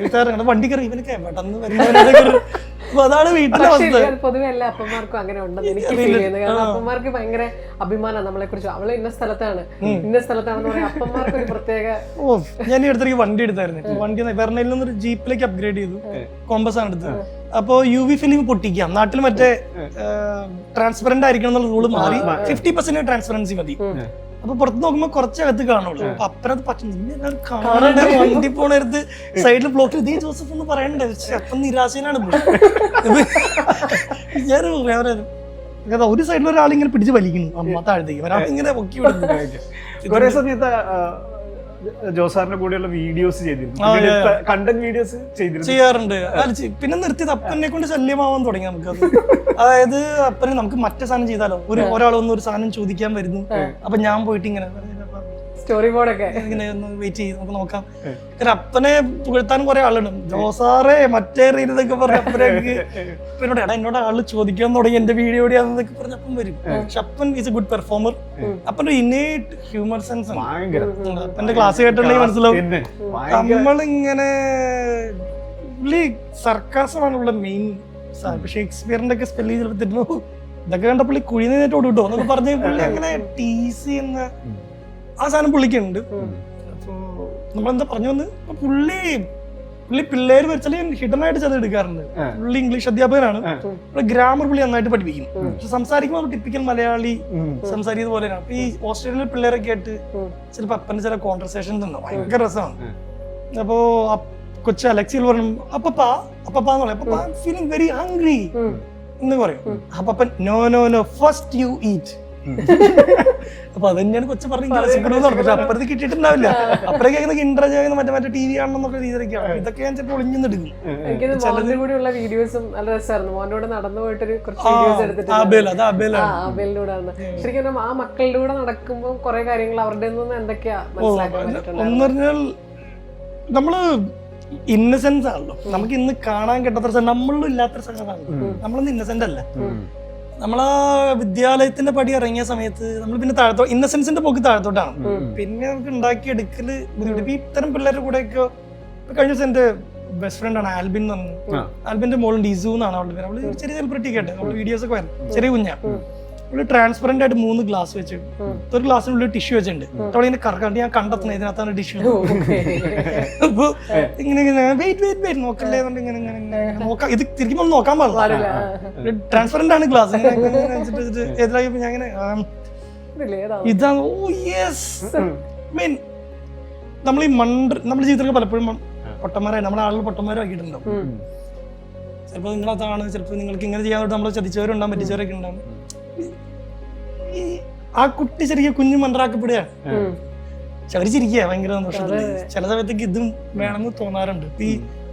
വണ്ടിക്കറി വണ്ടി കയറി ഇവനൊക്കെ പെട്ടെന്ന് വരുന്നവനൊക്കെ ഒരു- അപ്പൊ അതാണ് വീട്ടിലെ പൊതുവെ എല്ലാ അപ്പന്മാർക്കും അങ്ങനെ ഉണ്ടെന്ന് എനിക്ക് ഫീൽ ചെയ്യുന്നത്. കാരണം അപ്പന്മാർക്ക് ഭയങ്കര അഭിമാനം നമ്മളെ കുറിച്ച് അവൾ ഇന്ന സ്ഥലത്താണ്. ഇന്ന സ്ഥലത്താണെന്ന് പറയാം അപ്പന്മാർക്ക് ഒരു പ്രത്യേക ഓ ഞാൻ ഈ അടുത്തേക്ക് വണ്ടി എടുത്തായിരുന്നു. വണ്ടി വെർണയിൽ ഒരു ജീപ്പിലേക്ക് അപ്ഗ്രേഡ് ചെയ്തു. കോമ്പസ് ആണ് എടുത്തത്. അപ്പോ യു വി ഫിലിം പൊട്ടിക്കാം. നാട്ടിൽ മറ്റേ ട്രാൻസ്പെറന്റ് ആയിരിക്കണം എന്നുള്ള റൂൾ മാറി ഫിഫ്റ്റി പെർസെന്റ് ട്രാൻസ്പെറൻസി മതി. അപ്പൊ പുറത്ത് നോക്കുമ്പോ കുറച്ചകത്ത് കാണുള്ളൂ. അപ്പൊ അപ്പനത് പറ്റും നിന്നെ വണ്ടി പോണരുത് സൈഡിൽ ബ്ലോക്ക് ഇതേ ജോസഫ് എന്ന് പറയണ്ടേ? പക്ഷെ അപ്പം. ഞാൻ അതായത് ഒരു സൈഡിൽ ഒരാളിങ്ങനെ പിടിച്ച് വലിക്കുന്നു. അമ്മ താഴത്തേക്ക്. ഒരാൾ ഇങ്ങനെ പൊക്കി വിടുന്നു. കുറെ സമയത്ത് ജോസാറിന്റെ കൂടെയുള്ള വീഡിയോസ് ചെയ്തിരുന്നു. കണ്ടന്റ് വീഡിയോസ് ചെയ്തിരുന്നു. ചെയ്യാറുണ്ട്. പിന്നെ നിർത്തിയത് അപ്പനെ കൊണ്ട് ശല്യമാവാൻ തുടങ്ങി നമുക്കത് അതായത് അപ്പനെ നമുക്ക് മറ്റേ സാധനം ചെയ്താലോ? ഒരു ഒരാളൊന്നും ഒരു സാധനം ചോദിക്കാൻ വരുന്നു. അപ്പൊ ഞാൻ പോയിട്ട് ഇങ്ങനെ സ്റ്റോറി ബോർഡൊക്കെ ഇങ്ങനെ ഒന്ന് വെയിറ്റ് ചെയ്ത് നമുക്ക് നോക്കാം. കാരണം അപ്പനെ പുകഴ്ത്താൻ കുറെ ആളുണ്ട്. ജോസാറേ മറ്റേ റീലൊക്കെ പറഞ്ഞ അപ്പനൊക്കെ എന്നോട് എടാ എന്നോട് ആൾ ചോദിക്കാൻ തുടങ്ങി എന്റെ വീഡിയോ എവിടെയാണെന്നൊക്കെ പറഞ്ഞ അപ്പം വരും. പക്ഷെ അപ്പൻ ഈസ് എ ഗുഡ് പെർഫോമർ അപ്പന്റെ ഇനേറ്റ് ഹ്യൂമർ സെൻസ് അപ്പന്റെ ക്ലാസ് കേട്ടിട്ടുണ്ടെങ്കിൽ മനസ്സിലാവും. നമ്മളിങ്ങനെ പുള്ളി സർക്കാസമാണ് ഉള്ള മെയിൻ ഷേക്സ്പിയറിന്റെ ഒക്കെ സ്പെല്ല് ചെയ്ത് ഇതൊക്കെ കണ്ട പുള്ളി കുഴി നേരിട്ട് കിട്ടോ എന്നൊക്കെ പറഞ്ഞ് പുള്ളി അങ്ങനെ ടീസ് എന്ന ആ സാധനം പുള്ളിക്കുണ്ട്. അപ്പോ നമ്മളെന്താ പറഞ്ഞു വന്ന് പുള്ളി പുള്ളി പിള്ളേര് ഞാൻ ഹിഡൻ ആയിട്ട് ചെന്ന് എടുക്കാറുണ്ട്. പുള്ളി ഇംഗ്ലീഷ് അധ്യാപകനാണ്. ഗ്രാമർ പുള്ളി നന്നായിട്ട് പഠിപ്പിക്കും. പക്ഷെ സംസാരിക്കുമ്പോൾ ടിപ്പിക്കൽ മലയാളി സംസാരിക്കുന്ന സംസാരിക്കുന്നത് പോലെയാണ്. ഈ ഓസ്ട്രേലിയയിലെ പിള്ളേരൊക്കെ ആയിട്ട് ചിലപ്പോ അപ്പന്റെ ചില കോൺവെർസേഷൻസ് ഉണ്ട്. ഭയങ്കര രസമാണ്. അപ്പോ കൊച്ചു അലക്സിയിൽ പറഞ്ഞു അപ്പപ്പാ അപ്പപ്പാ എന്ന് പറയും. അപ്പപ്പാ ഫീലിംഗ് വെരി ഹംഗ്രി എന്ന് പറയും. അപ്പപ്പൻ no no no first you eat അപ്പൊ അത് തന്നെയാണ് കൊച്ചു പറഞ്ഞു പക്ഷെ അപ്പുറത്ത് കിട്ടിയിട്ടുണ്ടാവില്ല. അപ്പുറം കേൾക്കുന്ന ചെയ്യുന്ന മറ്റേ മറ്റേ ടി വി ആണെന്നൊക്കെ രീതിയിലൊക്കെയാണ് ഇതൊക്കെ ഞാൻ ചിലപ്പോൾ ഒളിഞ്ഞെടുക്കും എനിക്കത് മോന്റെ കൂടെയുള്ള വീഡിയോസും നല്ല രസമായിരുന്നു. മോന്റെ കൂടെ നടന്നു പോയിട്ടൊരു കുറച്ച് വീഡിയോസ് എടുത്തിട്ടുണ്ട്. ശരിക്കും ആ മക്കളുടെ കൂടെ നടക്കുമ്പോൾ കുറെ കാര്യങ്ങൾ അവരുടെ നിന്ന് എന്തൊക്കെയാ മനസ്സിലാക്കാൻ പറഞ്ഞാൽ നമ്മൾ ഇന്നസെൻസ് ആണല്ലോ. നമുക്ക് ഇന്ന് കാണാൻ കിട്ടാത്ത നമ്മളിലും ഇല്ലാത്ത സാധനമാണ് നമ്മളൊന്നും ഇന്നസെന്റ് അല്ല. നമ്മളാ വിദ്യാലയത്തിന്റെ പടി ഇറങ്ങിയ സമയത്ത് നമ്മൾ പിന്നെ താഴത്തോ ഇന്നസെൻസിന്റെ പോക്ക് താഴത്തോട്ടാണ്. പിന്നെ നമുക്ക് ഉണ്ടാക്കിയെടുക്കൽ ബുദ്ധിമുട്ട്. ഇപ്പൊ ഇത്തരം പിള്ളേരുടെ കൂടെയൊക്കെ ഇപ്പൊ കഴിഞ്ഞ ദിവസം എന്റെ ബെസ്റ്റ് ഫ്രണ്ട് ആണ് ആൽബിൻ എന്ന് പറഞ്ഞു. ആൽബിന്റെ മോൾ ഡിസു എന്നാണ് അവളുടെ പേര്. അവൾ ചെറിയ സെലിബ്രിറ്റി കേട്ടെ അവൾ വീഡിയോസ് ഒക്കെ വരും ചെറിയ കുഞ്ഞാ. അവൾ ട്രാൻസ്പെറന്റ് ആയിട്ട് മൂന്ന് ഗ്ലാസ് വെച്ച്. ഒരു ഗ്ലാസ്സിനുള്ളിൽ ടിഷ്യൂ വെച്ചിട്ടുണ്ട്. ഇങ്ങനെ കറക്കാണ്ട് ഞാൻ കണ്ടെത്തുന്നത് ഇതിനകത്താണ് ടിഷ്യൂ അപ്പൊ ഇങ്ങനെ ഇങ്ങനെ വെയിറ്റ് വെയിറ്റ് വെയിറ്റ് നോക്കല്ലേ? ഇങ്ങനെ ഇങ്ങനെ നോക്കാം. ഇത് തിരിക്കുമ്പോൾ നോക്കാൻ പാടില്ല. ട്രാൻസ്പെറന്റ് ആണ് ഗ്ലാസ് എതിരായപ്പോ ഞാൻ ഇങ്ങനെ ഇതാണ്. ഓ യെസ് മീൻ നമ്മൾ ഈ മണ്ട നമ്മുടെ ജീവിതത്തിൽ പലപ്പോഴും പൊട്ടന്മാരായി നമ്മുടെ ആളുകൾ പൊട്ടന്മാരും ആക്കിയിട്ടുണ്ടാവും. ചിലപ്പോൾ നിങ്ങളതാണ് ചിലപ്പോൾ നിങ്ങൾക്ക് ഇങ്ങനെ ചെയ്യാൻ നമ്മൾ നമ്മളെ ചതിച്ചവരുണ്ടാവും പറ്റിച്ചവരൊക്കെ ഉണ്ടാവും. ആ കുട്ടി ശരിക്കും കുഞ്ഞു മന്ത്രാക്കപ്പെടുകയാണ് ഉം. പക്ഷെ അവർ ചിരിക്കുക ഭയങ്കര സന്തോഷത്തിൽ ചില സമയത്തേക്ക് ഇതും വേണമെന്ന് തോന്നാറുണ്ട്. ഈ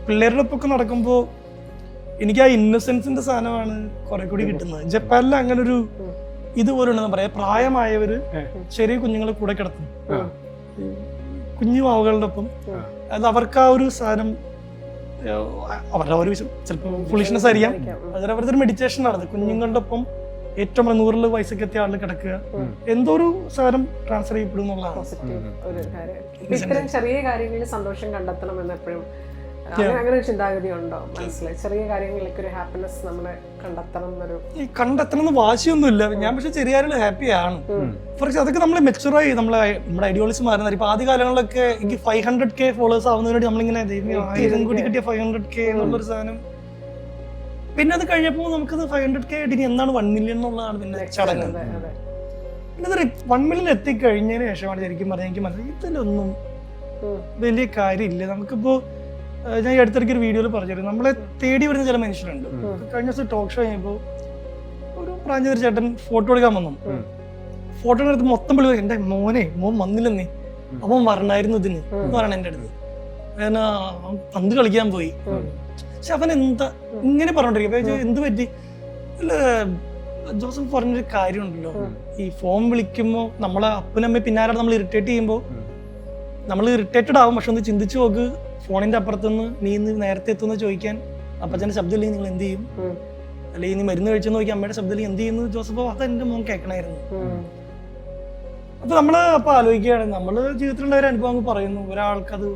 പിള്ളേരുടെ ഒപ്പൊക്കെ നടക്കുമ്പോ എനിക്ക് ആ ഇന്നസെൻസിന്റെ സാധനമാണ് കുറെ കൂടി കിട്ടുന്നത്. ജപ്പാനിൽ അങ്ങനെ ഒരു ഇതുപോലെ പറയാ. പ്രായമായവര് ചെറിയ കുഞ്ഞുങ്ങളെ കൂടെ കിടത്തും. കുഞ്ഞു മാവുകളുടെ ഒപ്പം അത് അവർക്ക് ആ ഒരു സാധനം അവരുടെ ഒരു ചിലപ്പോൾ ഫുളിഷ്നെസ് അറിയാം അതൊരു അവരുടെ ഒരു മെഡിറ്റേഷൻ ആണ്. കുഞ്ഞുങ്ങളുടെ ഒപ്പം ഏറ്റവും നൂറിൽ വയസ്സൊക്കെ എത്തിയ ആളിൽ കിടക്കുക. എന്തോ ഒരു സാധനം ട്രാൻസ്ഫർ ചെയ്യപ്പെടും എന്നുള്ളതാണ്. ഇത്തരം ചെറിയ കാര്യങ്ങളിൽ സന്തോഷം കണ്ടെത്തണം എന്ന് എപ്പോഴും അങ്ങനെ ഒരു ചിന്താഗതി ഉണ്ടോ? മനസ്സിലായി. ചെറിയ കാര്യങ്ങളിലൊക്കെ ഒരു ഹാപ്പിനെസ് നമ്മളെ കണ്ടെത്തണം എന്നൊരു ഈ കണ്ടെത്തണം എന്ന് വാശിയൊന്നുമില്ല. ഞാൻ പക്ഷെ ചെറിയ കാര്യങ്ങൾ ആണ്. ഫോർ എക്സാമ്പിൾ അതൊക്കെ നമ്മൾ മെച്ചുറായി നമ്മളെ നമ്മുടെ ഐഡിയോളജി മാറുന്നത്. ഇപ്പൊ ആദ്യ കാലങ്ങളിലൊക്കെ എനിക്ക് ഫൈവ് ഹൺഡ്രഡ് കെ ഫോളോവേഴ്സ് ആവുന്നതിനു വേണ്ടി നമ്മളിങ്ങനെ ആയിരം കോടി കിട്ടിയ ഫൈവ് ഹൺഡ്രഡ് കെ എന്നുള്ളൊരു സാധനം. പിന്നെ അത് കഴിഞ്ഞപ്പോൾ നമുക്കത് ഫൈവ് ഹൺഡ്രഡ് കെ ആയിട്ട് ഇനി എന്താണ് വൺ മില്യൺ എന്നുള്ളതാണ് പിന്നെ ചടങ്ങ്. അതെ പിന്നെ വൺ മില്യൺ എത്തിക്കഴിഞ്ഞതിന് ശേഷമാണ് ശരിക്കും പറഞ്ഞാൽ എനിക്ക് മനസ്സിലായി. ഇതിലൊന്നും. വലിയ കാര്യമില്ല. നമുക്കിപ്പോ ഞാൻ ഈ അടുത്തിടയ്ക്ക് ഒരു വീഡിയോയിൽ പറഞ്ഞിരുന്നു. നമ്മളെ തേടി വരുന്ന ചില മനുഷ്യരുണ്ട്. കഴിഞ്ഞ ദിവസം ടോക്ക് ഷോ കഴിഞ്ഞപ്പോൾ ഒരു പ്രാഞ്ച ഒരു ചേട്ടൻ ഫോട്ടോ എടുക്കാൻ വന്നു. ഫോട്ടോ എടുത്ത് മൊത്തം വിളി എന്റെ മോനെ മോൻ വന്നില്ലെന്നേ അവൻ വരണായിരുന്നു ഇതിന്. എന്ന് പറയണ എന്റെ അടുത്ത്. പന്ത് കളിക്കാൻ പോയി. പക്ഷെ അവൻ എന്താ ഇങ്ങനെ പറഞ്ഞോണ്ടിരിക്കും. എന്ത് പറ്റി? അല്ല ജോസഫ് പറഞ്ഞൊരു കാര്യമുണ്ടല്ലോ. ഈ ഫോൺ വിളിക്കുമ്പോ നമ്മളെ അപ്പനമ്മ പിന്നാലെ നമ്മൾ ഇറിറ്റേറ്റ് ചെയ്യുമ്പോൾ നമ്മൾ ഇറിറ്റേറ്റഡ് ആവും. പക്ഷെ ഒന്ന് ചിന്തിച്ചു നോക്ക് ഫോണിന്റെ അപ്പുറത്തുനിന്ന് നീ ഇന്ന് നേരത്തെ എത്തുന്ന ചോദിക്കാൻ അപ്പച്ചന്റെ ശബ്ദം ഇല്ലെങ്കിൽ നിങ്ങൾ എന്ത് ചെയ്യും? അല്ലെ അല്ലെങ്കിൽ നീ മരുന്ന് കഴിച്ചു നോക്കി അമ്മയുടെ ശബ്ദത്തിൽ എന്ത് ചെയ്യുന്നു? ജോസഫ് അത് എന്റെ മോൻ കേൾക്കണായിരുന്നു. അപ്പൊ നമ്മൾ അപ്പൊ ആലോചിക്കുകയാണ്. നമ്മൾ ജീവിതത്തിലുള്ള ഒരു അനുഭവം പറയുന്നു. ഒരാൾക്കത്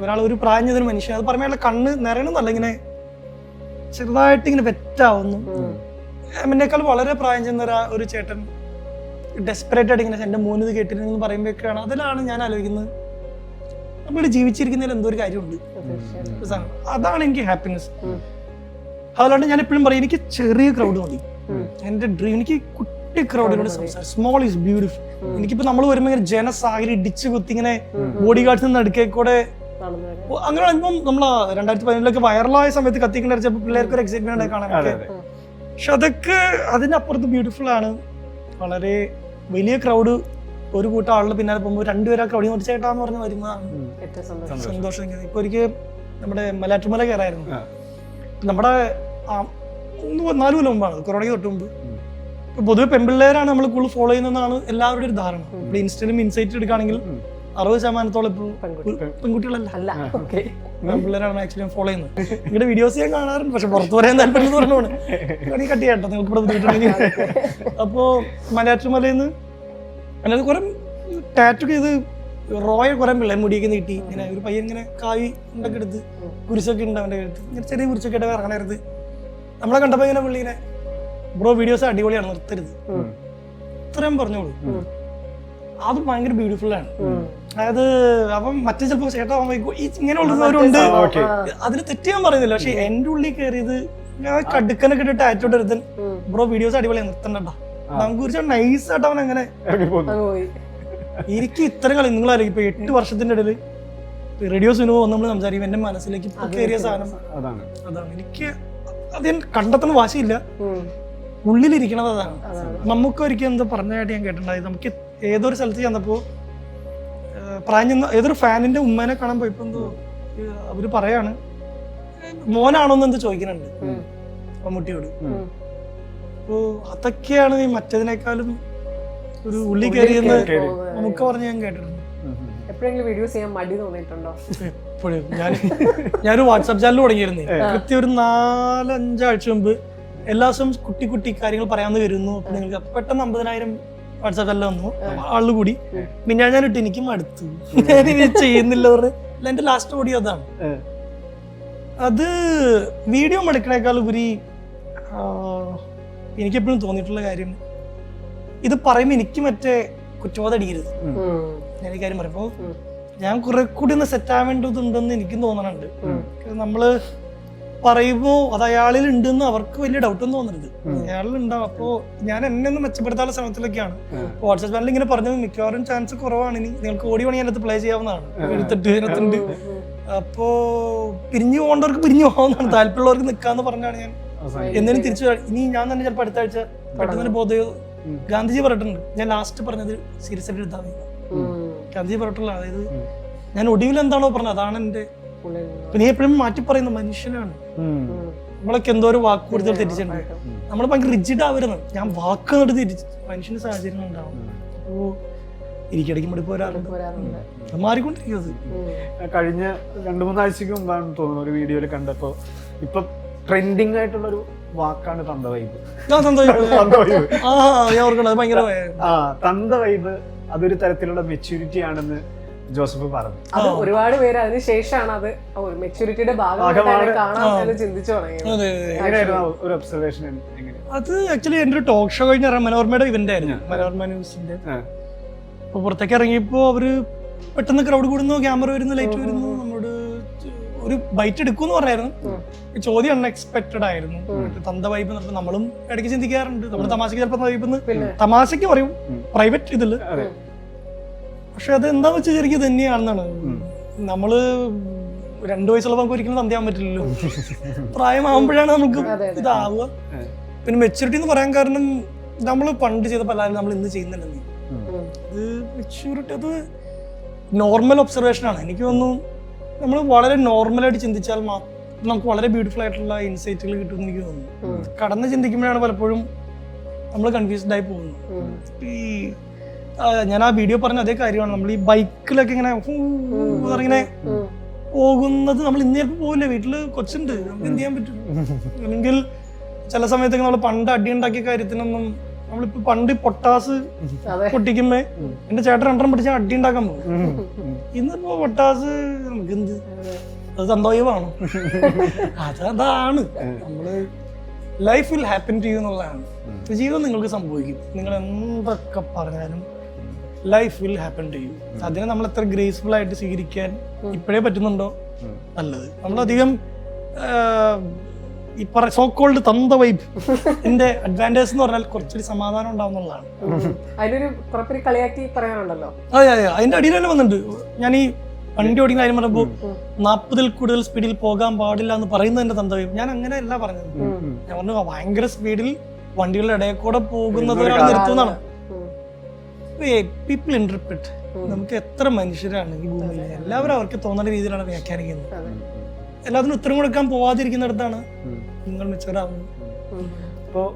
ഒരാൾ ഒരു പ്രായം ചെയ്തൊരു മനുഷ്യൻ അത് പറയുമ്പോൾ കണ്ണ് നിറയണമെന്നല്ല ഇങ്ങനെ ചെറുതായിട്ട് ഇങ്ങനെ വെറ്റാവുന്നു. എന്നെക്കാൾ വളരെ പ്രായം ചെന്ന ഒരാ- ചേട്ടൻ ഡെസ്പെറേറ്റ് ആയിട്ട് ഇങ്ങനെ എന്റെ മോനിത് കേട്ടിരുന്നെന്ന് പറയുമ്പോഴൊക്കെയാണ് അതിലാണ് ഞാൻ ആലോചിക്കുന്നത്. നമ്മൾ ജീവിച്ചിരിക്കുന്നതിൽ എന്തോ ഒരു കാര്യമുണ്ട്. അതാണ് എനിക്ക് ഹാപ്പിനെസ്. അതുകൊണ്ട് ഞാൻ എപ്പോഴും പറയും എനിക്ക് ചെറിയ ക്രൗഡ് മതി. എന്റെ എന്റെ ഡ്രീം എനിക്ക് കുട്ടി ക്രൗഡിനോട് സംസാരം സ്മോൾ ഈസ് ബ്യൂട്ടിഫുൾ എനിക്കിപ്പോ നമ്മൾ വരുമ്പോൾ ഇങ്ങനെ ജനസാഗരി ഇടിച്ചു കുത്തി ഇങ്ങനെ ബോഡി ഗാർഡ്സ് നടുക്കേ കൂടെ കാണുന്നവരെ. ഓ, അങ്ങനെ അനുഭവം നമ്മൾ രണ്ടായിരത്തി പതിനേഴിലൊക്കെ വൈറലായ സമയത്ത് കത്തിക്കുന്ന ചിലപ്പോൾ പിള്ളേർക്ക് ഒരു എക്സൈറ്റ്മെന്റ് കാണാൻ. പക്ഷെ അതൊക്കെ അതിനപ്പുറത്ത് ബ്യൂട്ടിഫുൾ ആണ്. വളരെ വലിയ ക്രൗഡ് ഒരു കൂട്ടം ആളുടെ പിന്നാലെ പോകുമ്പോൾ രണ്ടുപേരാ ക്രൗഡിൽ ചേട്ടാന്ന് പറഞ്ഞ് വരുന്നതാണ് സന്തോഷം. ഇപ്പൊ ഒരിക്കൽ നമ്മുടെ മലാറ്റുമല കയറായിരുന്നു. നമ്മുടെ നാല് കൊല്ലം മുമ്പാണ്. കൊറോണയ്ക്ക് തൊട്ട് മുമ്പ്. ഇപ്പൊ പൊതുവെ പെമ്പിള്ളേരാണ് നമ്മൾ കൂടുതൽ ഫോളോ ചെയ്യുന്നതെന്നാണ് എല്ലാവരുടെയും ഒരു ധാരണ. ഇൻസ്റ്റയിലും ഇൻസൈറ്റ് എടുക്കുകയാണെങ്കിൽ. അറുപത് ശതമാനത്തോളം ഇപ്പോൾ പെൺകുട്ടി. പെൺകുട്ടികളല്ല. അല്ല ഓക്കെ. പെൺപിള്ളേരാണ് ആക്ച്വലി ഫോളോ ചെയ്യുന്നത്. നിങ്ങളുടെ വീഡിയോസ് ഞാൻ കാണാറുണ്ട്. പക്ഷെ പുറത്തു പറയാൻ താല്പര്യം പറഞ്ഞോണ് നീ കട്ട്. ചെയ്യട്ടോ നിങ്ങൾക്ക് ഇവിടെ ബുദ്ധിമുട്ടുണ്ടെങ്കിൽ. അപ്പോ മലയാറ്റുമലയിൽ നിന്ന് അല്ലാതെ കുറെ ടാറ്റു ചെയ്ത് റോയ കുറെ പിള്ളേർ മുടിയൊക്കെ നീട്ടി. ഇങ്ങനെ ഒരു പയ്യൻ ഇങ്ങനെ കായി ഉണ്ടൊക്കെ എടുത്ത് കുരിശൊക്കെ ഉണ്ട് അവന്റെ കഴുത്ത് ഇങ്ങനെ ചെറിയ കുരിശൊക്കെ ഇട്ട് ഇറങ്ങണരുത് നമ്മളെ കണ്ടപ്പോ ഇങ്ങനെ പുള്ളി ഇങ്ങനെ ബ്രോ വീഡിയോസ് അടിപൊളിയാണ്. നിർത്തരുത്. ഇത്രയും പറഞ്ഞോളൂ. അത് ഭയങ്കര ബ്യൂട്ടിഫുൾ ആണ്. അതായത് അവൻ മറ്റേ ചിലപ്പോ ചേട്ടാ ഇങ്ങനെ ഉള്ളവരുണ്ട് അതിന് തെറ്റ് ഞാൻ പറയുന്നില്ല. പക്ഷെ എന്റെ ഉള്ളിൽ കയറിയത് ഞാൻ കടുക്കനൊക്കെ ഇട്ടിട്ട് ആറ്റോട്ട് എടുത്തൻ ബ്രോ വീഡിയോസ് അടിപൊളിയാണ് നിർത്തണ്ടോ നമുക്ക് കുറിച്ച് നൈസ് ആയിട്ട് അവൻ അങ്ങനെ എനിക്ക് ഇത്തരം കളി നിങ്ങൾ ഇപ്പൊ എട്ട് വർഷത്തിന്റെ ഇടയിൽ റേഡിയോ സിനിമ വന്ന് നമ്മൾ സംസാരിക്കും എന്റെ മനസ്സിലേക്ക് ഇപ്പൊ കയറിയ സാധനം. അതാണ്. അതാണ്. എനിക്ക് അത് ഞാൻ കണ്ടെത്തുന്ന വാശിയില്ല. ഉള്ളിലിരിക്കണത് അതാണ്. അതാണ്. നമുക്ക് ഒരിക്കലും എന്താ പറഞ്ഞതായിട്ട് ഞാൻ കേട്ടിട്ടുണ്ടായത് നമുക്ക് ഏതൊരു സ്ഥലത്ത് ചെന്നപ്പോ പ്രാഞ്ഞെന്ന ഏതൊരു ഫാനിന്റെ ഉമ്മനെ കാണാൻ പോയപ്പോ എന്തോ അവർ പറയാണ് മോനാണോന്ന് എന്ത് ചോദിക്കുന്നുണ്ട്. മമ്മൂട്ടിയോട്. അപ്പോ അതൊക്കെയാണ് ഈ മറ്റതിനേക്കാളും ഒരു ഉള്ളി കയറിയെന്ന് കയറി. നമുക്ക് പറഞ്ഞ് ഞാൻ കേട്ടിട്ടുണ്ട്. എപ്പോഴെങ്കിലും വീഡിയോസ് ചെയ്യാൻ മടി തോന്നിയിട്ടുണ്ടോ? എപ്പോഴും. ഞാൻ ഞാനൊരു വാട്സാപ്പ് ചാനൽ തുടങ്ങിയിരുന്നേ. കൃത്യ ഒരു നാലഞ്ചാഴ്ച മുമ്പ് എല്ലാ ദിവസവും കുട്ടി കുട്ടി കാര്യങ്ങൾ പറയാമെന്ന് വരുന്നു. നിങ്ങൾക്ക് പെട്ടെന്ന് അമ്പതിനായിരം വാട്സാപ്പ് എല്ലാം വന്നു. ആൾ കൂടി. പിന്നെ ഞാൻ ഇട്ട് എനിക്കും അടുത്തു. ഞാൻ ഇനി ചെയ്യുന്നില്ല പറഞ്ഞ്. എന്റെ ലാസ്റ്റ് ഓഡിയോ അതാണ്. അത് വീഡിയോ എടുക്കണേക്കാൾ ഉപരി ആ, എനിക്കെപ്പോഴും തോന്നിയിട്ടുള്ള കാര്യം ഇത് പറയുമ്പോൾ എനിക്ക് മറ്റേ കുറ്റബോധം അടിക്കരുത്. ഞാൻ ഈ കാര്യം പറയുമ്പോൾ ഞാൻ കുറെ കൂടി ഒന്ന് സെറ്റ് ആവേണ്ടതുണ്ടെന്ന് എനിക്കും തോന്നണുണ്ട്. നമ്മൾ പറയുമ്പോ അത് അയാളിൽ ഉണ്ടെന്ന് അവർക്ക് വലിയ ഡൗട്ട് ഡൗട്ടൊന്നും തോന്നരുത്. അയാളിൽ ഉണ്ടാവും അപ്പോ ഞാൻ എന്നെ ഒന്ന് മെച്ചപ്പെടുത്താനുള്ള ശ്രമത്തിലൊക്കെയാണ്. വാട്സാപ്പ് ചാനൽ ഇങ്ങനെ പറഞ്ഞത് മിക്കവാറും ചാൻസ് കുറവാണ് ഇനി. നിങ്ങൾക്ക് ഓടി വേണമെങ്കിൽ അതിനകത്ത് പ്ലേ ചെയ്യാവുന്നതാണ്. എടുത്തിട്ട് ഇതിനകത്തുണ്ട്. അപ്പോ പിരിഞ്ഞു പോകേണ്ടവർക്ക് പിരിഞ്ഞു പോകാവുന്നതാണ്. താല്പര്യമുള്ളവർക്ക് നിൽക്കാന്ന് പറഞ്ഞാണ് ഞാൻ. എന്തിനും തിരിച്ചു. ഇനി ഞാൻ തന്നെ ചിലപ്പോൾ അടുത്ത ആഴ്ച പെട്ടെന്ന് ബോധയോ. ഗാന്ധിജി പറഞ്ഞിട്ടുണ്ട്. ഞാൻ ലാസ്റ്റ് പറഞ്ഞത് സീരിയസ് ആയിട്ട് എടുത്താൽ മതി. ഗാന്ധിജി പറഞ്ഞിട്ടുള്ള അതായത് ഞാൻ ഒടുവിൽ എന്താണോ പറഞ്ഞത് അതാണ് എന്റെ നിന്ന്. പിന്നെ എപ്പോഴും മാറ്റി പറയുന്ന മനുഷ്യനാണ്. നമ്മളൊക്കെ എന്തോ ഒരു വാക്ക് കൂടുതൽ തിരിച്ചിട്ടുണ്ട്. നമ്മൾ ഭയങ്കര റിജിഡ് ആവരുന്നത് ഞാൻ വാക്ക് എന്നിട്ട് മനുഷ്യന്റെ മനുഷ്യന് സാഹചര്യം ഉണ്ടാവും. അപ്പോൾ ഇരിക്കടയ്ക്ക് മടി പോരാറുണ്ട്. മാറിക്കൊണ്ടിരിക്കുന്നത്. കഴിഞ്ഞ രണ്ടു മൂന്നാഴ്ചക്ക് മുമ്പാണ് തോന്നുന്നു ഒരു വീഡിയോയിൽ കണ്ടപ്പോ. ഇപ്പൊ ട്രെൻഡിങ് ആയിട്ടുള്ള ഒരു വാക്കാണ് തന്ത വൈബ് തന്ത വൈബ് അതൊരു തരത്തിലുള്ള മെച്യൂരിറ്റി ആണെന്ന് ജോസഫ് പറഞ്ഞു. അത് ഒരുപാട് പേര് അതിന് ശേഷമാണ് അത് മെച്ചൂരിറ്റിയുടെ ഭാഗമായിട്ട് ഭാഗമാണ്. കാണാൻ ചിന്തിച്ചു തുടങ്ങിയത്. ഒരു ഒബ്സർവേഷൻ അത് ആക്ച്വലി എന്റെ ഒരു ടോക്ക് ഷോ കഴിഞ്ഞ മനോരമയുടെ ഇവന്റ് ആയിരുന്നു. മനോരമ ന്യൂസിന്റെ ആ. അപ്പൊ പുറത്തേക്ക് ഇറങ്ങിയപ്പോ അവർ പെട്ടെന്ന് ക്രൗഡ് കൂടുന്നു ക്യാമറ വരുന്നു ലൈറ്റ് വരുന്നു നമ്മോട് ഒരു ബൈറ്റ് എടുക്കൂന്ന് പറയായിരുന്നു ഈ ചോദ്യം അൺഎക്സ്പെക്ടഡ് ആയിരുന്നു. തന്ത വൈബ് എന്നിട്ട് നമ്മളും ഇടയ്ക്ക് ചിന്തിക്കാറുണ്ട്. നമ്മുടെ തമാശക്ക് ചിലപ്പോൾ വൈബ് തമാശക്ക് പറയും. പ്രൈവറ്റ് ഇതിൽ. അതെ. പക്ഷെ അത് എന്താന്ന് വെച്ചാൽ ശരിക്കും തന്നെയാണെന്നാണ്. നമ്മൾ രണ്ടു വയസ്സുള്ള നമുക്ക് ഒരിക്കലും തന്തിയാൻ പറ്റില്ലല്ലോ. പ്രായമാകുമ്പോഴാണ് നമുക്ക്. ഇതാവുക. പിന്നെ മെച്ചൂരിറ്റി എന്ന് പറയാൻ കാരണം നമ്മൾ പണ്ട് ചെയ്ത പലരും നമ്മൾ ഇന്ന് ചെയ്യുന്നില്ലെന്ന്. അത് മെച്ചൂരിറ്റി അത് നോർമൽ ഒബ്സർവേഷൻ ആണ്. എനിക്ക് തോന്നുന്നു നമ്മൾ വളരെ നോർമലായിട്ട് ചിന്തിച്ചാൽ മാത്രം നമുക്ക് വളരെ ബ്യൂട്ടിഫുൾ ആയിട്ടുള്ള ഇൻസൈറ്റുകൾ കിട്ടുമെന്ന് എനിക്ക് തോന്നുന്നു. കടന്ന് ചിന്തിക്കുമ്പോഴാണ് പലപ്പോഴും നമ്മൾ കൺഫ്യൂസ്ഡ് ആയി പോകുന്നത്. ഈ ഞാൻ ആ വീഡിയോ പറഞ്ഞ അതേ കാര്യമാണ്. നമ്മൾ ഈ ബൈക്കിലൊക്കെ ഇങ്ങനെ ഇങ്ങനെ പോകുന്നത് നമ്മൾ ഇന്ന് ചിലപ്പോൾ പോകില്ല വീട്ടിൽ കൊച്ചുണ്ട്. നമുക്ക് എന്ത് ചെയ്യാൻ പറ്റും? അല്ലെങ്കിൽ ചില സമയത്തൊക്കെ നമ്മൾ പണ്ട് അടി ഉണ്ടാക്കിയ കാര്യത്തിനൊന്നും നമ്മളിപ്പോ പണ്ട് പൊട്ടാസ് പൊട്ടിക്കുമ്പോ എന്റെ ചേട്ടൻ രണ്ടെണ്ണം പിടിച്ച അടി ഉണ്ടാക്കാൻ പോകും. ഇന്നിപ്പോ പൊട്ടാസ് നമുക്ക് എന്ത്? അത് സന്തോഷമാണ്. അതതാണ്. നമ്മൾ life will happen to you എന്നുള്ളതാണ്. ജീവിതം നിങ്ങൾക്ക് സംഭവിക്കും. നിങ്ങൾ എന്തൊക്കെ പറഞ്ഞാലും life will happen to you അതിനെ നമ്മൾ എത്ര ഗ്രേസ്ഫുൾ ആയിട്ട് സ്വീകരിക്കാൻ ഇപ്പോഴേ പറ്റുന്നുണ്ടോ. നല്ലത്. നമ്മളധികം ഈ പറ സോ കോൾഡ് തന്ത വൈബ് എന്റെ അഡ്വാന്റേജ് എന്ന് പറഞ്ഞാൽ കുറച്ചൊരു സമാധാനം ഉണ്ടാവുന്നുള്ളതാണ് ഉം. അതിനൊരു കുറെ പേര് കളിയാക്കി പറയാനുണ്ടല്ലോ. അതെ അതെ അതിന്റെ അടിയിൽ തന്നെ വന്നിട്ടുണ്ട്. ഞാൻ ഈ വണ്ടി ഓടിക്കുന്ന കാര്യം പറയുമ്പോൾ നാൽപ്പതിൽ കൂടുതൽ സ്പീഡിൽ പോകാൻ പാടില്ല എന്ന് പറയുന്നത് എന്റെ വൈബ് ഞാൻ അങ്ങനെ അല്ല പറഞ്ഞത്. ഞാൻ പറഞ്ഞു ഭയങ്കര സ്പീഡിൽ വണ്ടികളുടെ ഇടയിൽ കൂടെ പോകുന്നത് ഒരാൾ നിർത്തുന്നതാണ്. പീപ്പിൾ ഇന്റർപ്രിറ്റ് നമുക്ക് എത്ര മനുഷ്യരാണ് ഈ ഭൂമിയിൽ? എല്ലാവരും അവർക്ക് തോന്നുന്ന രീതിയിലാണ് വ്യാഖ്യാനിക്കുന്നത്. എല്ലാത്തിനും ഉത്തരം കൊടുക്കാൻ പോവാതിരിക്കുന്നിടത്താണ് നിങ്ങൾ മെച്ചൂറാവുന്നത് അപ്പോൾ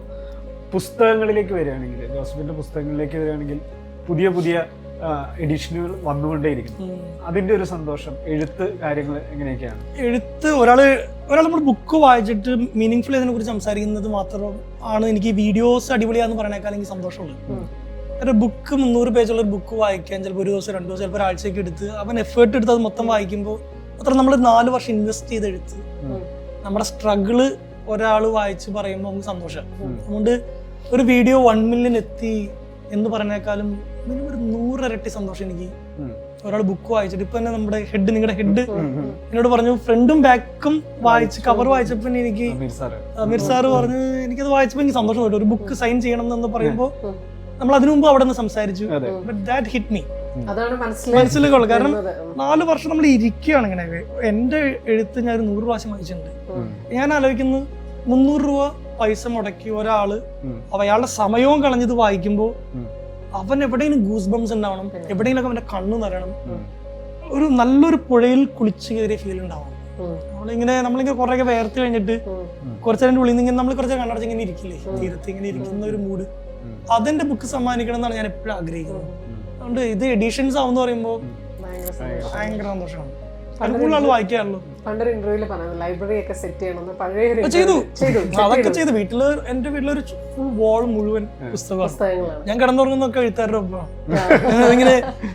പുസ്തകങ്ങളിലേക്ക് വരികയാണെങ്കിൽ ജോസഫിന്റെ പുസ്തകങ്ങളിലേക്ക് വരികയാണെങ്കിൽ പുതിയ പുതിയ എഡിഷനുകൾ വന്നുകൊണ്ടേയിരിക്കുന്നു. അതിന്റെ ഒരു സന്തോഷം എഴുത്ത് കാര്യങ്ങൾ എങ്ങനെയൊക്കെയാണ്? എഴുത്ത് ഒരാൾ ഒരാൾ നമ്മൾ ബുക്ക് വായിച്ചിട്ട് മീനിങ് ഫുൾ ഇതിനെ കുറിച്ച് സംസാരിക്കുന്നത് മാത്രം ആണ് എനിക്ക് വീഡിയോസ് അടിപൊളിയാന്ന് പറയണേക്കാൾ എനിക്ക് സന്തോഷമുള്ളത്. ഒരു ബുക്ക് മുന്നൂറ് പേജുള്ള ഒരു ബുക്ക് വായിക്കാൻ ചിലപ്പോൾ ഒരു ദിവസം രണ്ടു ദിവസം ചിലപ്പോൾ ഒരാഴ്ചയൊക്കെ എടുത്ത് അവൻ എഫേർട്ട് എടുത്ത് അത് മൊത്തം വായിക്കുമ്പോൾ അത്ര നമ്മൾ നാല് വർഷം ഇൻവെസ്റ്റ് ചെയ്ത് എടുത്ത് നമ്മുടെ സ്ട്രഗിൾ ഒരാൾ വായിച്ച് പറയുമ്പോൾ നമുക്ക് സന്തോഷം. അതുകൊണ്ട് ഒരു വീഡിയോ വൺ മില്യൺ എത്തി എന്ന് പറഞ്ഞേക്കാളും മിനിമം ഒരു നൂറിരട്ടി സന്തോഷം എനിക്ക് ഒരാൾ ബുക്ക് വായിച്ചിട്ട്. ഇപ്പൊ തന്നെ നമ്മുടെ ഹെഡ് നിങ്ങളുടെ ഹെഡ്. എന്നോട് പറഞ്ഞു ഫ്രണ്ടും ബാക്കും വായിച്ച് കവർ വായിച്ചപ്പോ എനിക്ക് അമീർ സാറ്. പറഞ്ഞു എനിക്കത് വായിച്ചപ്പോ എനിക്ക് സന്തോഷം ഒരു ബുക്ക് സൈൻ ചെയ്യണം എന്ന് പറയുമ്പോൾ. നമ്മൾ അതിനു മുമ്പ് അവിടെ നിന്ന് സംസാരിച്ചു ബട്ട് ദാറ്റ് ഹിറ്റ് മീ അതാണ് മനസ്സിലായി. മനസ്സിലാക്കുള്ളൂ കാരണം നാല് വർഷം നമ്മൾ ഇരിക്കുകയാണ് ഇങ്ങനെ. എന്റെ എഴുത്ത് ഞാൻ ഒരു നൂറ് പ്രാവശ്യം വായിച്ചിട്ടുണ്ട്. ഞാൻ ആലോചിക്കുന്നത് മുന്നൂറ് രൂപ പൈസ മുടക്കി ഒരാൾ. അയാളുടെ സമയവും കളഞ്ഞത് വായിക്കുമ്പോൾ അവൻ എവിടെയെങ്കിലും ഗൂസ് ബംസ് ഉണ്ടാവണം. എവിടെയെങ്കിലും അവന്റെ കണ്ണ് നിറയണം. ഒരു നല്ലൊരു പുഴയിൽ കുളിച്ച് കയറിയ ഫീൽ ഉണ്ടാവണം. നമ്മളിങ്ങനെ നമ്മളിങ്ങനെ കുറേയൊക്കെ വേർത്ത് കഴിഞ്ഞിട്ട് കുറച്ചു നേരം ഉള്ളിൽ നിന്ന് നമ്മൾ കുറച്ച് കണ്ണടച്ച് ഇങ്ങനെ ഇരിക്കില്ലേ? തീരത്ത് ഇങ്ങനെ ഇരിക്കുന്ന ഒരു മൂഡ്. അതെന്റെ ബുക്ക് സമ്മാനിക്കണം എന്നാണ് ഞാൻ എപ്പോഴും ആഗ്രഹിക്കുന്നത്. അതുകൊണ്ട് ഇത് എഡിഷൻസ് ആവുന്ന പറയുമ്പോൾ ഭയങ്കര സന്തോഷം. ഭയങ്കര സന്തോഷമാണ്. അത് കൂടുതൽ ആൾ വായിക്കാറുള്ളൂ. പണ്ടൊരു ഇന്റർവ്യൂൽ പറഞ്ഞു ലൈബ്രറി ഒക്കെ സെറ്റ് ചെയ്യണമെന്ന് പഴയ ഒരു ചെയ്തു. ചെയ്തു. അതൊക്കെ വീട്ടിൽ എന്റെ വീട്ടിലൊരു ഫുൾ വാൾ മുഴുവൻ പുസ്തകമാണ്. പുസ്തകങ്ങളാണ്. ഞാൻ കിടന്നുറങ്ങുന്നൊക്കെ ഒപ്പമാണ്. ഇങ്ങനെ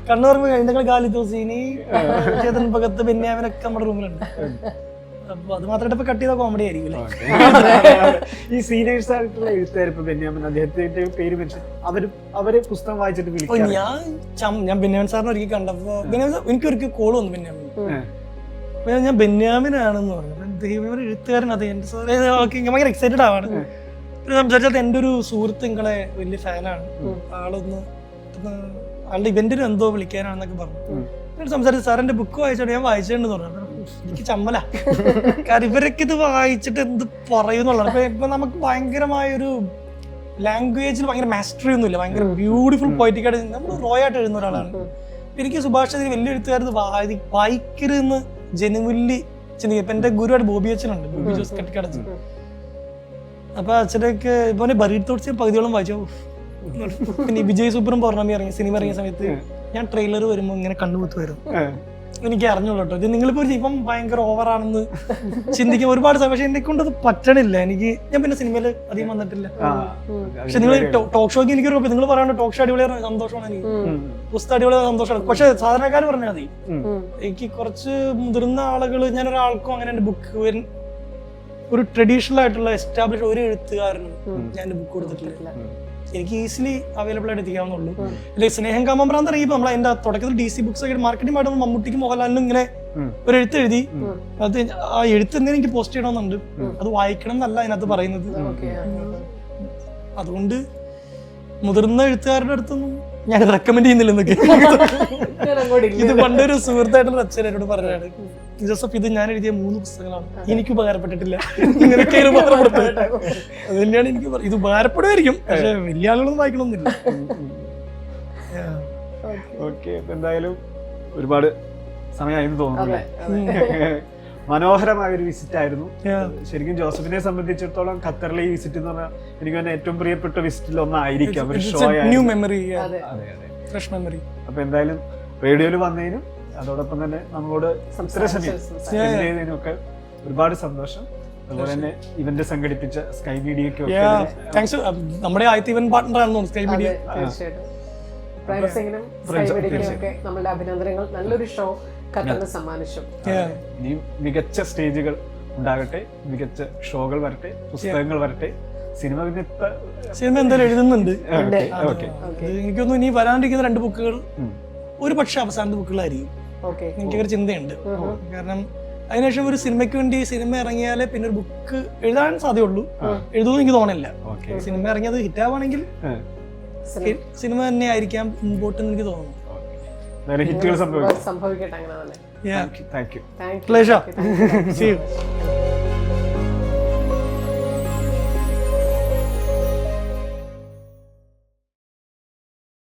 കണ്ണുറങ്ങുമ്പോ കഴിഞ്ഞ കാലി തോസീനി ചേതൻ ഭഗത്ത് ബെന്യാമിനൊക്കെ നമ്മുടെ റൂമിലുണ്ട് അത് മാത്രമായിട്ട് ഇപ്പൊ കട്ട് ചെയ്ത കോമഡി ആയിരിക്കും ഈ സീനിയേഴ്സ് ആയിട്ടുള്ള എഴുത്തുകാർ ഇപ്പൊ ബെന്യാമിൻ അദ്ദേഹത്തിന്റെ പേര് വെച്ച് അവർ അവർ പുസ്തകം വായിച്ചിട്ട് വിളിക്കും ഞാൻ ഞാൻ ബെന്യാമിൻ സാറിനെ ഒരിക്കൽ കണ്ടപ്പോ ബെന്യാമിൻ എനിക്ക് ഒരിക്കൽ കോൾ വന്നു ബെന്യാമിൻ ഞാൻ- ബെന്യാമിനാണെന്ന് പറഞ്ഞു. ദൈവം എഴുത്തുകാരൻ അതെ എന്റെ സാറേ ഓക്കെ ഞാൻ ഭയങ്കര എക്സൈറ്റഡ് ആവാണ്. സംസാരിച്ചത് എന്റെ ഒരു സുഹൃത്ത് നിങ്ങളെ വലിയ ഫാനാണ് ആളൊന്ന് ആളുടെ ഇവന്റിന് എന്തോ വിളിക്കാനാണെന്നൊക്കെ പറഞ്ഞു. സംസാരിച്ചു സാറിന്റെ ബുക്ക് വായിച്ചോണ്ട് ഞാൻ വായിച്ചിട്ടുണ്ടെന്ന് പറഞ്ഞു. എനിക്ക് ചമ്മല. കാരണം ഇവരൊക്കെ ഇത് വായിച്ചിട്ട് എന്ത് പറയുന്നുള്ള ഇപ്പൊ ഇപ്പൊ നമുക്ക് ഭയങ്കരമായൊരു ലാംഗ്വേജിൽ ഭയങ്കര മാസ്റ്ററി ഒന്നുമില്ല. ഭയങ്കര ബ്യൂട്ടിഫുൾ പോയിറ്റിക് ആയിട്ട് നമ്മൾ റോ ആയിട്ട് എഴുതുന്ന ഒരാളാണ്. എനിക്ക് സുഭാഷ് ഇതിൽ വലിയ എഴുത്തുകാരത് വായി വായിക്കരുതെന്ന് ജനുവല്ലി ചിന്തിക്കും ഇപ്പൊ എന്റെ ഗുരുവായിട്ട് ബോബി അച്ഛനുണ്ട്. ബോബി ജോസ് കട്ടിക്കടച്ചൻ. അപ്പൊ അച്ഛനൊക്കെ ഇപ്പൊ ബറീഡ് തോട്ട്സ് പകുതിയോളം വായിച്ചു. പിന്നെ വിജയ് സൂപ്പറും പൗർണമി ഇറങ്ങി സിനിമ ഇറങ്ങിയ സമയത്ത് ഞാൻ ട്രെയിലർ വരുമ്പോൾ ഇങ്ങനെ കണ്ണുകുത്ത് വരും എനിക്ക് അറിഞ്ഞുള്ളൂ കേട്ടോ. ഇത് നിങ്ങളിപ്പോ ഒരു ഇപ്പം ഭയങ്കര ഓവറാണെന്ന് ചിന്തിക്കും ഒരുപാട് സമയം. പക്ഷെ എന്നെ കൊണ്ട് അത് പറ്റണില്ല. എനിക്ക് ഞാൻ പിന്നെ സിനിമയിൽ അധികം വന്നിട്ടില്ല. പക്ഷെ നിങ്ങൾ ടോക്ക് ഷോക്ക് എനിക്ക് ഒരു നിങ്ങൾ പറയാണ്ട് ടോക്ക് ഷോ അടിപൊളിയാണ് സന്തോഷമാണ് എനിക്ക്. പുസ്തകം അടിപൊളി സന്തോഷമാണ്. പക്ഷെ സാധാരണക്കാർ പറഞ്ഞാൽ മതി. എനിക്ക് കുറച്ച് മുതിർന്ന ആളുകൾ ഞാൻ ഒരാൾക്കും അങ്ങനെ എന്റെ ബുക്ക് ഒരു ട്രഡീഷണൽ ആയിട്ടുള്ള എസ്റ്റാബ്ലിഷ് ഒരു എഴുത്തുകാരനും ഞാൻ ബുക്ക് കൊടുത്തിട്ടില്ല. എനിക്ക് ഈസിലി അവൈലബിൾ ആയിട്ട് എത്തിക്കാവുന്നുള്ളൂ അല്ലെ സ്നേഹം കാമമ്പ്രാന്ത് അറിയുമ്പോൾ നമ്മൾ എന്താ തുടക്കത്തിൽ ഡി സി ബുക്സ് ഒക്കെ മാർക്കറ്റിംഗ് ആയിട്ട് മമ്മൂട്ടിക്ക് മോഹൻലാലിനും ഇങ്ങനെ ഒരു എഴുത്ത് എഴുതി. അത് ആ എഴുത്ത് എന്തെങ്കിലും എനിക്ക് പോസ്റ്റ് ചെയ്യണമെന്നുണ്ട്. അത് വായിക്കണം എന്നല്ല അതിനകത്ത് പറയുന്നത്. അതുകൊണ്ട് മുതിർന്ന എഴുത്തുകാരുടെ അടുത്തൊന്നും ഞാൻ റെക്കമെൻഡ് ചെയ്യുന്നില്ല എന്നൊക്കെ. ഇത് പണ്ടൊരു സുഹൃത്തായിട്ടുള്ള അച്ഛൻ എന്നോട് പറഞ്ഞാണ് ജോസഫ് ഇത് ഞാൻ എഴുതിയ മൂന്ന് പുസ്തകങ്ങളാണ്. എനിക്ക് ഉപകാരപ്പെട്ടിട്ടില്ല. നിനക്ക് ഇത് ഉപകാരപ്പെടുന്നത് അത്. തന്നെയാണ് എനിക്ക് ഇത് ഉപകാരപ്പെടുമായിരിക്കും പക്ഷെ വലിയ ആളുകളൊന്നും വായിക്കണമെന്നില്ല. ഓക്കെ എന്തായാലും ഒരുപാട് സമയമായിരുന്നു തോന്നുന്നു മനോഹരമായ ഒരു വിസിറ്റ് ആയിരുന്നു ശരിക്കും ജോസഫിനെ സംബന്ധിച്ചിടത്തോളം ഖത്തറിലെ ഈ വിസിറ്റ് എന്ന് പറഞ്ഞാൽ എനിക്ക് തന്നെ ഏറ്റവും പ്രിയപ്പെട്ട വിസിറ്റിൽ ഒന്നായിരിക്കാം. ഒരു ഷോ ന്യൂ മെമ്മറി അതെ അതെ. അതെ ഫ്രഷ് മെമ്മറി അപ്പൊ എന്തായാലും റേഡിയോയിൽ വന്നതിനും അതോടൊപ്പം തന്നെ നമ്മളോട് ഇത്ര സമയം. ഒക്കെ ഒരുപാട് സന്തോഷം. അതുപോലെ തന്നെ ഇവന്റ് സംഘടിപ്പിച്ച സ്കൈ മീഡിയക്ക് താങ്ക്സ് നമ്മുടെ ആദ്യത്തെ ഇവന്റ് പാർട്ട്ണർ ആണെന്ന് സ്കൈ മീഡിയ തീർച്ചയായിട്ടും. നമ്മളുടെ അഭിനന്ദനങ്ങൾ. നല്ലൊരു ഷോ ഖത്തറിന് സമ്മാനിച്ചു. നീ മികച്ച സ്റ്റേജുകൾ ഉണ്ടാകട്ടെ മികച്ച ഷോകൾ വരട്ടെ പുസ്തകങ്ങൾ വരട്ടെ സിനിമ പിന്നെ സിനിമ എന്തായാലും എഴുതുന്നുണ്ട്. എനിക്കൊന്നും ഇനി വരാണ്ടിരിക്കുന്ന രണ്ട് ബുക്കുകൾ. ഒരു പക്ഷെ അവസാനത്തെ ബുക്കുകളായിരിക്കും. ഓക്കെ എനിക്കൊരു ചിന്തയുണ്ട്. കാരണം അതിനുശേഷം ഒരു സിനിമയ്ക്ക് വേണ്ടി സിനിമ ഇറങ്ങിയാലേ പിന്നെ ഒരു ബുക്ക് എഴുതാൻ സാധ്യമുള്ളൂ എഴുതുമെന്ന് എനിക്ക് തോന്നില്ല സിനിമ ഇറങ്ങിയത് ഹിറ്റാവാണെങ്കിൽ സിനിമ. തന്നെ ആയിരിക്കാം ഇമ്പോർട്ടന്റ് എന്ന് എനിക്ക് തോന്നുന്നു. ഹിറ്റുകൾ സംഭവിക്കും. സംഭവിക്കട്ടെ അങ്ങനെ തന്നെ. Thank you thank you Pleasure.